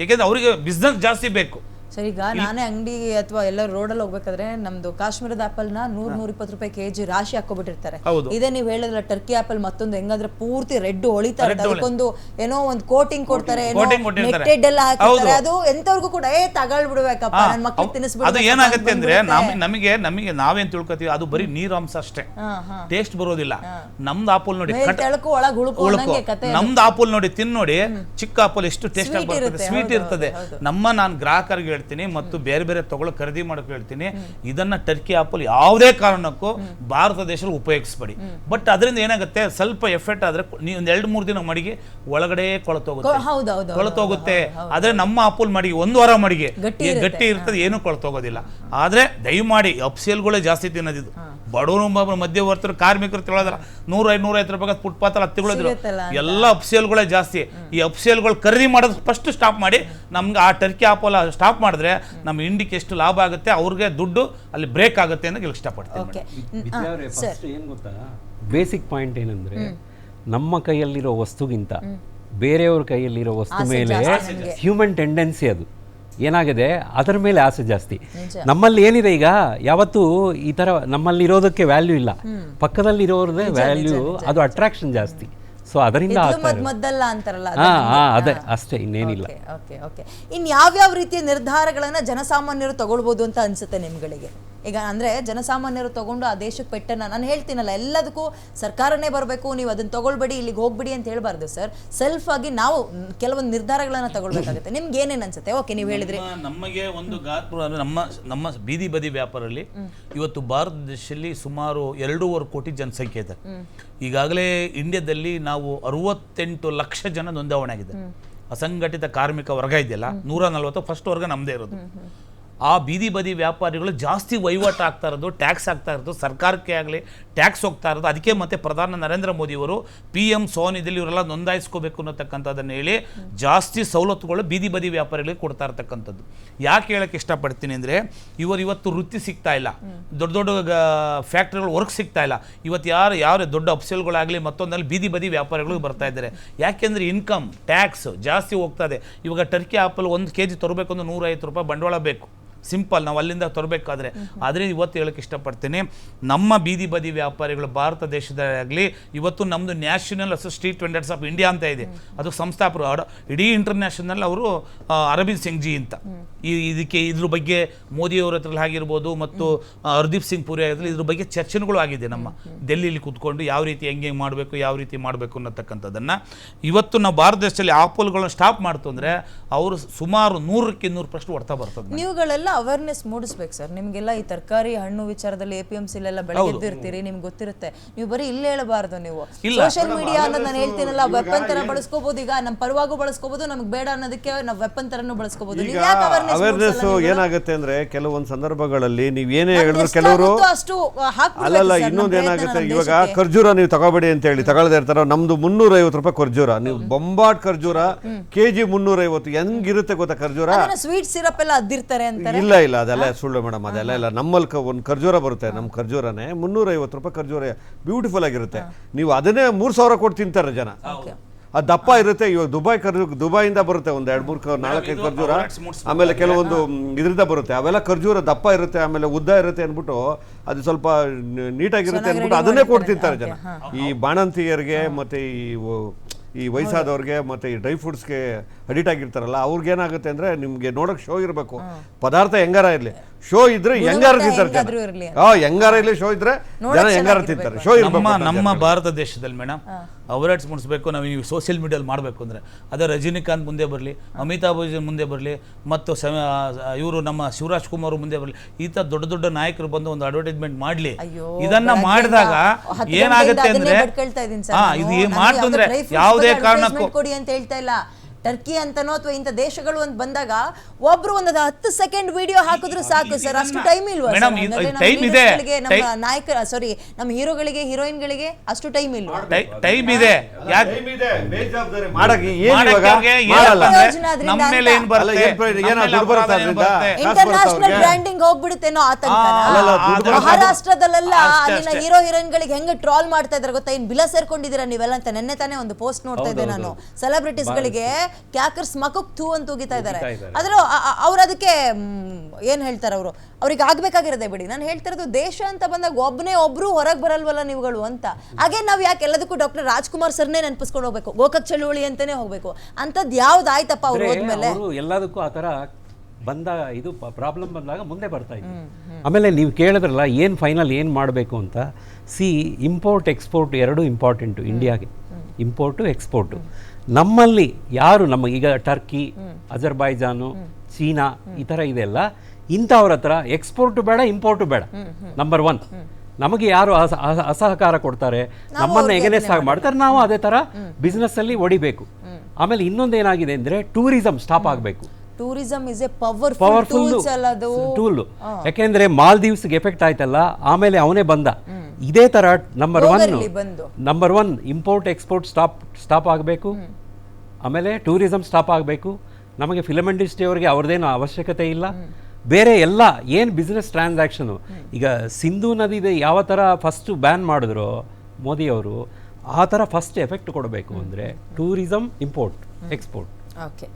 ಯಾಕೆಂದ್ರೆ ಅವರಿಗೆ ಬಿಸ್ನೆಸ್ ಜಾಸ್ತಿ ಬೇಕು. ಸರ್ ಈಗ ನಾನೇ ಅಂಗಡಿ ಅಥವಾ ಎಲ್ಲ ರೋಡಲ್ಲಿ ಹೋಗ್ಬೇಕಾದ್ರೆ ನಮ್ದು ಕಾಶ್ಮೀರದ ಆಪಲ್ನ ನೂರ್ ನೂರ ಇಪ್ಪತ್ತು ರೂಪಾಯಿ ಕೆಜಿ ರಾಶಿ ಹಾಕೋಬಿಟ್ಟಿರ್ತಾರೆ. ಇದೇ ನೀವು ಹೇಳಿದ್ರೆ ಟರ್ಕಿ ಆಪಲ್ ಮತ್ತೊಂದು ಹೆಂಗಂದ್ರೆ ಪೂರ್ತಿ ರೆಡ್ ಹೊಳಿತಾರೆ. ಅದಕ್ಕೊಂದು ಏನೋ ಒಂದು ಕೋಟಿಂಗ್ ಕೊಡ್ತಾರೆ. ನೆಟ್ಟೆಡ್ ಎಲ್ಲ ಹಾಕಿರ್ತಾರೆ ಅದು ಎಂತವ್ರಿಗೂ ಕೂಡ ಏ ತಗೊಳ್ಬಿಡ್ಬೇಕಪ್ಪ ಬಿಡಬೇಕಪ್ಪ ನನ್ ಮಕ್ಳಿಗೆ ಅವ್- ಅದು ಏನಾಗುತ್ತೆ ಅಂದ್ರೆ ನಮ್ ನಮಗೆ ನಮಗೆ ನಾವೇನ್ ತಿಳ್ಕೊತೀವಿ ಅದು ಬರೀ ನೀರ್ ಅಂಶ ಅಷ್ಟೇ. ಟೇಸ್ಟ್ ಬರೋದಿಲ್ಲ. ನಮ್ದು ಆಪಲ್ ನೋಡಿ ತೆಳಕು ಒಳಗ್ ಹುಳುಕು. ನಮ್ದು ಆಪಲ್ ನೋಡಿ ತಿನ್ ನೋಡಿ ಚಿಕ್ಕ ಆಪಲ್ ಎಷ್ಟು ಟೇಸ್ಟ್ ಆಗಿ ಸ್ವೀಟ್ ಇರ್ತದೆ. ನಮ್ಮ ನಾನು ಗ್ರಾಹಕರಿಗೆ ಹೇಳ್ತೀನಿ ಮತ್ತು ಬೇರೆ ಬೇರೆ ತಗೊಳ್ಳೋ ಖರೀದಿ ಮಾಡೋಕೆ ಹೇಳ್ತೀನಿ. ಇದನ್ನ ಟರ್ಕಿ ಆಪಲ್ ಯಾವುದೇ ಕಾರಣಕ್ಕೂ ಭಾರತ ದೇಶದಲ್ಲಿ ಉಪಯೋಗಿಸ್ಬೇಡಿ. ಬಟ್ ಅದರಿಂದ ಏನಾಗುತ್ತೆ? ಸ್ವಲ್ಪ ಎಫೆಕ್ಟ್ ಆದ್ರೆ ನೀವು ಒಂದ್ ಎರಡು ಮೂರು ದಿನ ಮಡಿಗೆ ಒಳಗಡೆ ಕೊಳತೋಗುತ್ತೆ. ಕೊಳತೋಗುತ್ತೆ. ಆದ್ರೆ ನಮ್ಮ ಆಪಲ್ ಮಡಿಗೆ ಒಂದು ವಾರ ಮಡಿಗೆ ಗಟ್ಟಿ ಇರ್ತದೆ ಏನು ಕೊಳತೋಗೋದಿಲ್ಲ. ಆದ್ರೆ ದಯಮಾಡಿ ಅಪ್ಸೇಲ್ಗಳೇ ಜಾಸ್ತಿ ತಿನ್ನೋದಿದು. ಬಡವರು ಮಧ್ಯವರ್ತರು ಮಧ್ಯವರ್ತಿರು ಕಾರ್ಮಿಕರು ತಿಳೋದ್ರ. ನೂರ ಐದು ರೂಪಾಯಿ ಫುಟ್ಪಾತ್ ಅಲ್ಲಿ ಹತ್ತಿಗಳಿದ್ರು. ಎಲ್ಲ ಅಪ್ಸೇಲ್ಗಳೇ ಜಾಸ್ತಿ. ಈ ಅಪ್ಸೇಲ್ಗಳು ಖರೀದಿ ಮಾಡೋದು ಫಸ್ಟ್ ಸ್ಟಾಪ್ ಮಾಡಿ ನಮ್ಗೆ ಆ ಟರ್ಕಿ ಆಪೋಲ ಸ್ಟಾಪ್ ಮಾಡಿದ್ರೆ ನಮ್ಮ ಇಂಡಿಕ್ ಎಷ್ಟು ಲಾಭ ಆಗುತ್ತೆ ಅವ್ರಿಗೆ ದುಡ್ಡು ಅಲ್ಲಿ ಬ್ರೇಕ್ ಆಗುತ್ತೆ ಅಂತ ಇಷ್ಟಪಡ್ತೀನಿ ಓಕೆ ವಿದ್ಯಾವ್ರೆ ಫಸ್ಟ್ ಏನು ಗೊತ್ತಾ? ಬೇಸಿಕ್ ಪಾಯಿಂಟ್ ಏನಂದ್ರೆ ನಮ್ಮ ಕೈಯಲ್ಲಿರೋ ವಸ್ತುಗಿಂತ ಬೇರೆಯವ್ರ ಕೈಯಲ್ಲಿರೋ ವಸ್ತು ಮೇಲೆ ಹ್ಯೂಮನ್ ಟೆಂಡೆನ್ಸಿ ಅದು. ಏನಾಗಿದೆ? ಅದರ ಮೇಲೆ ಆಸೆ ಜಾಸ್ತಿ. ನಮ್ಮಲ್ಲಿ ಏನಿದೆ ಈಗ? ಯಾವತ್ತೂ ಈ ತರ ನಮ್ಮಲ್ಲಿ ಇರೋದಕ್ಕೆ ವ್ಯಾಲ್ಯೂ ಇಲ್ಲ. ಪಕ್ಕದಲ್ಲಿ ಇರೋದೇ ವ್ಯಾಲ್ಯೂ ಅದು ಅಟ್ರಾಕ್ಷನ್ ಜಾಸ್ತಿ. ಸೊ ಅದರಿಂದ ಮದ್ದಲ್ಲ ಅಂತಾರಲ್ಲ ಅದೇ ಅಷ್ಟೇ ಇನ್ನೇನಿಲ್ಲ. Okay okay okay. ಇನ್ನು ಯಾವ್ಯಾವ ರೀತಿಯ ನಿರ್ಧಾರಗಳನ್ನ ಜನಸಾಮಾನ್ಯರು ತಗೊಳ್ಬೋದು ಅಂತ ಅನ್ಸುತ್ತೆ ನಿಮ್ಗಳಿಗೆ? ಈಗ ಅಂದ್ರೆ ಜನಸಾಮಾನ್ಯರು ತೊಗೊಂಡು ಆ ದೇಶಕ್ಕೆ ಪೆಟ್ಟನ್ನು ನಾನು ಹೇಳ್ತೀನಲ್ಲ ಎಲ್ಲದಕ್ಕೂ ಸರ್ಕಾರನೇ ಬರಬೇಕು ನೀವು ಅದನ್ನ ತೊಗೊಳ್ಬೇಡಿ ಇಲ್ಲಿಗೆ ಹೋಗ್ಬಿಡಿ ಅಂತ ಹೇಳಬಾರ್ದು ಸರ್. ಸೆಲ್ಫ್ ಆಗಿ ನಾವು ಕೆಲವೊಂದು ನಿರ್ಧಾರಗಳನ್ನು ತಗೊಳ್ಬೇಕಾಗುತ್ತೆ. ನಿಮ್ಗೆ ಏನೇನು ಅನ್ಸುತ್ತೆ? ಓಕೆ ನೀವು ಹೇಳಿದ್ರಿ. ನಮಗೆ ಒಂದು ಗಾತ್ರ ಅಂದ್ರೆ ನಮ್ಮ ನಮ್ಮ ಬೀದಿ ಬದಿ ವ್ಯಾಪಾರಲ್ಲಿ ಇವತ್ತು ಭಾರತ ದೇಶದಲ್ಲಿ ಸುಮಾರು ಎರಡೂವರೆ ಕೋಟಿ ಜನಸಂಖ್ಯೆ ಇದೆ. ಈಗಾಗಲೇ ಇಂಡಿಯಾದಲ್ಲಿ ನಾವು ಅರವತ್ತೆಂಟು ಲಕ್ಷ ಜನ ನೋಂದಾವಣೆ ಆಗಿದೆ. ಅಸಂಘಟಿತ ಕಾರ್ಮಿಕ ವರ್ಗ ಇದೆಯಲ್ಲ ನೂರ ನಲ್ವತ್ತು ಫಸ್ಟ್ ವರ್ಗ ನಮ್ಮದೇ ಇರೋದು. ಆ ಬೀದಿ ಬದಿ ವ್ಯಾಪಾರಿಗಳು ಜಾಸ್ತಿ ವಹಿವಾಟು ಆಗ್ತಾ ಇರೋದು ಟ್ಯಾಕ್ಸ್ ಆಗ್ತಾ ಇರೋದು, ಸರ್ಕಾರಕ್ಕೆ ಆಗಲಿ ಟ್ಯಾಕ್ಸ್ ಹೋಗ್ತಾ ಇರೋದು. ಅದಕ್ಕೆ ಮತ್ತೆ ಪ್ರಧಾನ ನರೇಂದ್ರ ಮೋದಿಯವರು ಪಿ ಎಂ ಸೋನಿದಲ್ಲಿ ಇವರೆಲ್ಲ ನೋಂದಾಯಿಸ್ಕೋಬೇಕು ಅನ್ನತಕ್ಕಂಥದ್ದನ್ನು ಹೇಳಿ ಜಾಸ್ತಿ ಸವಲತ್ತುಗಳು ಬೀದಿ ಬದಿ ವ್ಯಾಪಾರಿಗಳಿಗೆ ಕೊಡ್ತಾ ಇರತಕ್ಕಂಥದ್ದು. ಯಾಕೆ ಹೇಳಕ್ಕೆ ಇಷ್ಟಪಡ್ತೀನಿ ಅಂದರೆ ಇವರು ಇವತ್ತು ವೃತ್ತಿ ಸಿಗ್ತಾ ಇಲ್ಲ. ದೊಡ್ಡ ದೊಡ್ಡ ಫ್ಯಾಕ್ಟ್ರಿಗಳು ವರ್ಕ್ ಸಿಗ್ತಾ ಇಲ್ಲ. ಇವತ್ತು ಯಾರು ಯಾರು ದೊಡ್ಡ ಅಪ್ಸೆಲ್ಗಳಾಗಲಿ ಮತ್ತೊಂದಲ್ಲಿ ಬೀದಿ ಬದಿ ವ್ಯಾಪಾರಿಗಳು ಬರ್ತಾ ಇದ್ದಾರೆ. ಯಾಕೆಂದರೆ ಇನ್ಕಮ್ ಟ್ಯಾಕ್ಸ್ ಜಾಸ್ತಿ ಹೋಗ್ತಾ ಇದೆ. ಇವಾಗ ಟರ್ಕಿ ಆಪಲ್ ಒಂದು ಕೆ ಜಿ ತರಬೇಕು ಅಂದ್ರೆ ನೂರೈವತ್ತು ರೂಪಾಯಿ ಬಂಡವಾಳ ಬೇಕು. ಸಿಂಪಲ್, ನಾವು ಅಲ್ಲಿಂದ ತರಬೇಕಾದ್ರೆ. ಆದರೆ ಇವತ್ತು ಹೇಳಕ್ಕೆ ಇಷ್ಟಪಡ್ತೀನಿ, ನಮ್ಮ ಬೀದಿ ಬದಿ ವ್ಯಾಪಾರಿಗಳು ಭಾರತ ದೇಶದಾಗಲಿ ಇವತ್ತು ನಮ್ಮದು national ಅಸೋ street vendors of India ಅಂತ ಇದೆ. ಅದು ಸಂಸ್ಥಾಪಕರು, ಅಡ- ಇಡೀ ಇಂಟರ್ನ್ಯಾಷನಲ್ ಅವರು ಅರವಿಂದ್ ಸಿಂಗ್ ಜಿ ಅಂತ. ಈ, ಇದಕ್ಕೆ, ಇದ್ರ ಬಗ್ಗೆ ಮೋದಿಯವರ ಹತ್ರ ಆಗಿರ್ಬೋದು ಮತ್ತು ಹರ್ದೀಪ್ ಸಿಂಗ್ ಪುರಿ ಆಗಿರಲಿ ಇದ್ರ ಬಗ್ಗೆ ಚರ್ಚೆಗಳು ಆಗಿದೆ ನಮ್ಮ ಡೆಲ್ಲಿಲಿ ಕೂತ್ಕೊಂಡು ಯಾವ ರೀತಿ ಹೆಂಗೆ ಹೆಂಗೆ ಮಾಡಬೇಕು, ಯಾವ ರೀತಿ ಮಾಡಬೇಕು ಅನ್ನತಕ್ಕಂಥದ್ದನ್ನು. ಇವತ್ತು ನಾವು ಭಾರತ ದೇಶದಲ್ಲಿ ಆಪಲ್ಗಳನ್ನ ಸ್ಟಾಪ್ ಮಾಡ್ತು ಅಂದರೆ, ಅವರು ಸುಮಾರು ನೂರಕ್ಕೆ ನೂರು ಪ್ರಶ್ನೆ ಹೊಡ್ತಾ ಬರ್ತದೆ ನೀವುಗಳೆಲ್ಲ ಅವೇರ್ನೆಸ್ ಮೂಡಿಸ್ಬೇಕು ಸರ್. ನಿಮ್ಗೆಲ್ಲ ಈ ತರಕಾರಿ ಹಣ್ಣು ವಿಚಾರದಲ್ಲಿ ಎ ಪಿ ಎಂ ಸಿಲೆಲ್ಲ ಬೆಳಗ್ಗೆದ್ದಿರ್ತೀರಿ ನಿಮ್ಗೆ ಗೊತ್ತಿರುತ್ತೆ. ನೀವು ಬರೀ ಇಲ್ಲಿ ಹೇಳಬಾರ್ದು ನೀವು. ಸೋಷಿಯಲ್ ಮೀಡಿಯಾ ಅನ್ನೋದು ನಾನು ಹೇಳ್ತೀನಲ್ಲ ವೆಪನ್ ತರ ಬಳಸ್ಕೋಬಹುದು ಈಗ ನಮ್ಮ ಪರವಾಗೂ ಬಳಸ್ಕೋಬಹುದು ನಮ್ಗೆ ಬೇಡ ಅನ್ನೋದಕ್ಕೆ ನಾವು ವೆಪನ್ ತರನು ಬಳಸ್ಕೋಬಹುದು ಈಗ ಅವೇರ್ನೆಸ್ ಏನಾಗುತ್ತೆ ಅಂದ್ರೆ ಕೆಲವೊಂದು ಸಂದರ್ಭಗಳಲ್ಲಿ ನೀವು ಏನೇ ಹೇಳಿದ್ರು ಕೆಲವರು ಅಷ್ಟು ಅಲ್ಲಲ್ಲ ಇನ್ನೊಂದು ಏನಾಗುತ್ತೆ ಇವಾಗ ಖರ್ಜೂರ ನೀವು ತಗೋಬೇಡಿ ಅಂತ ಹೇಳಿ ತಗೊಳ್ಳದೇ ಇರ್ತಾರ ನಮ್ದು ಮುನ್ನೂರ ಐವತ್ತು ರೂಪಾಯಿ ಖರ್ಜೂರ. ನೀವು ಬೊಂಬಾಟ್ ಖರ್ಜೂರ ಕೆಜಿ ಮುನ್ನೂರ ಐವತ್ತು ಹೆಂಗಿರುತ್ತೆ ಗೊತ್ತಾ ಖರ್ಜೂರ? ಸ್ವೀಟ್ ಸಿರಪ್ ಎಲ್ಲ ಅದ್ದಿರ್ತಾರೆ ಅಂತಾರೆ. ಇಲ್ಲ ಇಲ್ಲ ಅದೆಲ್ಲ ಸುಳ್ಳು ಮೇಡಮ್ ಅದೆಲ್ಲ ಇಲ್ಲ. ನಮ್ಮಲ್ಲಿ ಕ- ಒಂದು ಖರ್ಜೂರ ಬರುತ್ತೆ ನಮ್ಮ ಖರ್ಜೂರನೇ. ಮುನ್ನೂರ ಐವತ್ತು ರೂಪಾಯಿ ಖರ್ಜೂರ ಬ್ಯೂಟಿಫುಲ್ ಆಗಿರುತ್ತೆ. ನೀವು ಅದನ್ನೇ ಮೂರು ಸಾವಿರ ಕೊಟ್ಟು ತಿಂತಾರೆ ಜನ. ಅದು ದಪ್ಪ ಇರುತ್ತೆ ಇವಾಗ ದುಬೈ ಖರ್ಜು ದುಬೈಯಿಂದ ಬರುತ್ತೆ ಒಂದು ಎರಡು ಮೂರು ನಾಲ್ಕೈದು ಖರ್ಜೂರ. ಆಮೇಲೆ ಕೆಲವೊಂದು ಇದರಿಂದ ಬರುತ್ತೆ. ಅವೆಲ್ಲ ಖರ್ಜೂರ ದಪ್ಪ ಇರುತ್ತೆ ಆಮೇಲೆ ಉದ್ದ ಇರುತ್ತೆ ಅಂದ್ಬಿಟ್ಟು ಅದು ಸ್ವಲ್ಪ ನೀಟಾಗಿರುತ್ತೆ ಅಂದ್ಬಿಟ್ಟು ಅದನ್ನೇ ಕೊಟ್ಟು ತಿಂತಾರೆ ಜನ. ಈ ಬಾಣಂತಿಯರಿಗೆ ಮತ್ತೆ ಈ ಈ ವಯಸ್ಸಾದವ್ರಿಗೆ ಮತ್ತೆ ಈ ಡ್ರೈ ಫ್ರೂಟ್ಸ್ಗೆ ಅಡಿಟ್ ಆಗಿರ್ತಾರಲ್ಲ ಅವ್ರಿಗೆ ಏನಾಗುತ್ತೆ ಅಂದ್ರೆ ನಿಮ್ಗೆ ನೋಡಕ್ ಶೋ ಇರಬೇಕು. ಪದಾರ್ಥ ಹೆಂಗಾರ ಇರ್ಲಿ. ಶೋ ಇದ್ರೆ ಹೆಂಗಾರ ತಿಂತಾರೆ ಜನ. ಹಾ ಹೆಂಗಾರ ಇರಲಿ ಶೋ ಇದ್ರೆ ಜನ ಹೆಂಗಾರ ತಿಂತಾರೆ. ಶೋ ಇರಬೇಕು ನಮ್ಮ ನಮ್ಮ ಭಾರತ ದೇಶದಲ್ಲಿ ಮೇಡಮ್ ಅವೇರ್ನೆಸ್ ಮುಡಿಸ್ಬೇಕು ನಾವು ಈ ಸೋಷಿಯಲ್ ಮೀಡಿಯಲ್ಲಿ ಮಾಡಬೇಕು ಅಂದರೆ. ಅದೇ ರಜನಿಕಾಂತ್ ಮುಂದೆ ಬರಲಿ ಅಮಿತಾಬ್ ಬಚ್ಚನ್ ಮುಂದೆ ಬರಲಿ ಮತ್ತು ಇವರು ನಮ್ಮ ಶಿವರಾಜ್ ಕುಮಾರ್ ಮುಂದೆ ಬರಲಿ ಈ ಥರ ದೊಡ್ಡ ದೊಡ್ಡ ನಾಯಕರು ಬಂದು ಒಂದು ಅಡ್ವರ್ಟೈಸ್ಮೆಂಟ್ ಮಾಡಲಿ. ಇದನ್ನ ಮಾಡಿದಾಗ ಏನಾಗುತ್ತೆ ಅಂದ್ರೆ. ಇದು ಏನು ಮಾಡ್ತು ಅಂದ್ರೆ ಯಾವುದೇ ಕಾರಣಕ್ಕೂ ಕೊಡಿ ಅಂತ ಹೇಳ್ತಾ ಇಲ್ಲ. ಟರ್ಕಿ ಅಂತನೋ ಅಥವಾ ಇಂಥ ದೇಶಗಳು ಅಂತ ಬಂದಾಗ ಒಬ್ರು ಒಂದ್ ಹತ್ತು ಸೆಕೆಂಡ್ ವಿಡಿಯೋ ಹಾಕಿದ್ರು ಸಾಕು ಸರ್. ಅಷ್ಟು ಟೈಮ್ ಇಲ್ವಾ? Madam, ನಮ್ಮ ಇದೆ. ನಮ್ಮ ನಾಯಕ ಸಾರಿ ನಮ್ಮ ಹೀರೋಗಳಿಗೆ ಹೀರೋಯಿನ್ಗಳಿಗೆ ಅಷ್ಟು ಟೈಮ್ ಇಲ್ವಾ? ಟೈಮ್ ಇದೆ. ಏನ್ ಏನ್? ಏನ್ ಏನ್? ಏನ್ ಏನ್ ಇಂಟರ್ನ್ಯಾಷನಲ್? ಬ್ರ್ಯಾಂಡಿಂಗ್ ಹೋಗ್ಬಿಡುತ್ತೇನೋ ಆತಂಕ ಮಹಾರಾಷ್ಟ್ರದಲ್ಲೆಲ್ಲ ಅಲ್ಲಿನ ಹೀರೋ ಹೀರೋ ಹೀರೋಯಿನ್ಗಳಿಗೆ ಹೆಂಗ ಟ್ರಾಲ್ ಮಾಡ್ತಾ ಇದ್ರೆ ಗೊತ್ತಾ? ಇನ್ ಬಿಲ ಸೇರ್ಕೊಂಡಿದ್ದೀರಾ ನೀವೆಲ್ಲ ಅಂತ? ನೆನ್ನೆ ತಾನೇ ಒಂದು ಪೋಸ್ಟ್ ನೋಡ್ತಾ ಇದ್ದೆ ನಾನು. ಸೆಲೆಬ್ರಿಟೀಸ್ ಗಳಿಗೆ ಕ್ಯಾಕರ್ಸ್ ಮಕಕ್ ಥೂ ಅಂತ ಉಗಿತಾ ಇದ್ದಾರೆ. ಆದ್ರೂ ಅವ್ರು ಅದಕ್ಕೆ ಏನ್ ಹೇಳ್ತಾರೆ ಅವರು? ಅವ್ರಿಗೆ ಆಗ್ಬೇಕಾಗಿರೋದೇ ಬಿಡಿ. ನಾನು ಹೇಳ್ತಿರೋದು ದೇಶ ಅಂತ ಬಂದಾಗ ಒಬ್ಬನೇ ಒಬ್ರು ಹೊರಗೆ ಬರಲ್ವಲ್ಲ ನೀವುಗಳು ಅಂತ. ಹಾಗೆ ನಾವು ಯಾಕೆ ಎಲ್ಲದಕ್ಕೂ ಡಾಕ್ಟರ್ ರಾಜ್ಕುಮಾರ್ ಸರ್ನೇ ನೆನಪಿಸ್ಕೊಂಡು ಹೋಗ್ಬೇಕು? ಗೋಕಕ್ ಚಳುವಳಿ ಅಂತಾನೆ ಹೋಗ್ಬೇಕು. ಅಂತದ್ ಯಾವ್ದು ಆಯ್ತಪ್ಪ ಅವ್ರು ಹೋದ್ಮೇಲೆ? ಅವರು ಎಲ್ಲದಕ್ಕೂ ಆ ತರ ಬಂದ ಇದು ಪ್ರಾಬ್ಲಮ್ ಬಂದಾಗ ಮುಂದೆ ಬರ್ತಾ ಇದೆ ಆಮೇಲೆ ನೀವು ಕೇಳಿದ್ರಲ್ಲ ಏನು ಫೈನಲ್ ಏನು ಮಾಡಬೇಕು ಅಂತ? ಸಿ ಇಂಪೋರ್ಟ್ ಎಕ್ಸ್ಪೋರ್ಟ್ ಎರಡೂ ಇಂಪಾರ್ಟೆಂಟು ಇಂಡಿಯಾಗೆ. ಇಂಪೋರ್ಟು ಎಕ್ಸ್ಪೋರ್ಟು ನಮ್ಮಲ್ಲಿ ಯಾರು ನಮ್ಮ ಈಗ ಟರ್ಕಿ ಅಜರ್ಬೈಜಾನು ಚೀನಾ ಈ ಥರ ಇದೆಲ್ಲ ಇಂಥವ್ರ ಹತ್ರ ಎಕ್ಸ್ಪೋರ್ಟು ಬೇಡ ಇಂಪೋರ್ಟು ಬೇಡ. ನಂಬರ್ ಒನ್ ನಮಗೆ ಯಾರು ಅಸ- ಅಸ- ಅಸಹಕಾರ ಕೊಡ್ತಾರೆ? ನಮ್ಮನ್ನ ಎಗನೆಸ್ ಆಗಿ ಮಾಡ್ತಾರೆ. ನಾವು ಅದೇ ಥರ ಬಿಸ್ನೆಸ್ಸಲ್ಲಿ ಹೊಡಿಬೇಕು ಆಮೇಲೆ ಇನ್ನೊಂದೇನಾಗಿದೆ ಅಂದರೆ ಟೂರಿಸಂ ಸ್ಟಾಪ್ ಆಗಬೇಕು. Tourism is a powerful powerful tool ಯಾಕೆಂದ್ರೆ ಮಾಲ್ದೀವ್ಸ್ ಎಫೆಕ್ಟ್ ಆಯ್ತಲ್ಲ ಆಮೇಲೆ ಅವನೇ ಬಂದ. ಇದೇ ತರ number one number one import export stop stop ಆಗಬೇಕು. ಆಮೇಲೆ ಟೂರಿಸಂ ಸ್ಟಾಪ್ ಆಗಬೇಕು. ನಮಗೆ ಫಿಲಮ್ ಇಂಡಸ್ಟ್ರಿ ಅವ್ರದ್ದೇನು ಅವಶ್ಯಕತೆ ಇಲ್ಲ. ಬೇರೆ ಎಲ್ಲ ಏನು ಬಿಸ್ನೆಸ್ ಟ್ರಾನ್ಸಾಕ್ಷನು ಈಗ ಸಿಂಧೂ ನದಿದೆ ಯಾವ ಥರ ಫಸ್ಟ್ ಬ್ಯಾನ್ ಮಾಡಿದ್ರು ಮೋದಿಯವರು ಆ ಥರ ಫಸ್ಟ್ ಎಫೆಕ್ಟ್ ಕೊಡಬೇಕು ಅಂದರೆ ಟೂರಿಸಂ ಇಂಪೋರ್ಟ್ ಎಕ್ಸ್ಪೋರ್ಟ್ ಓಕೆ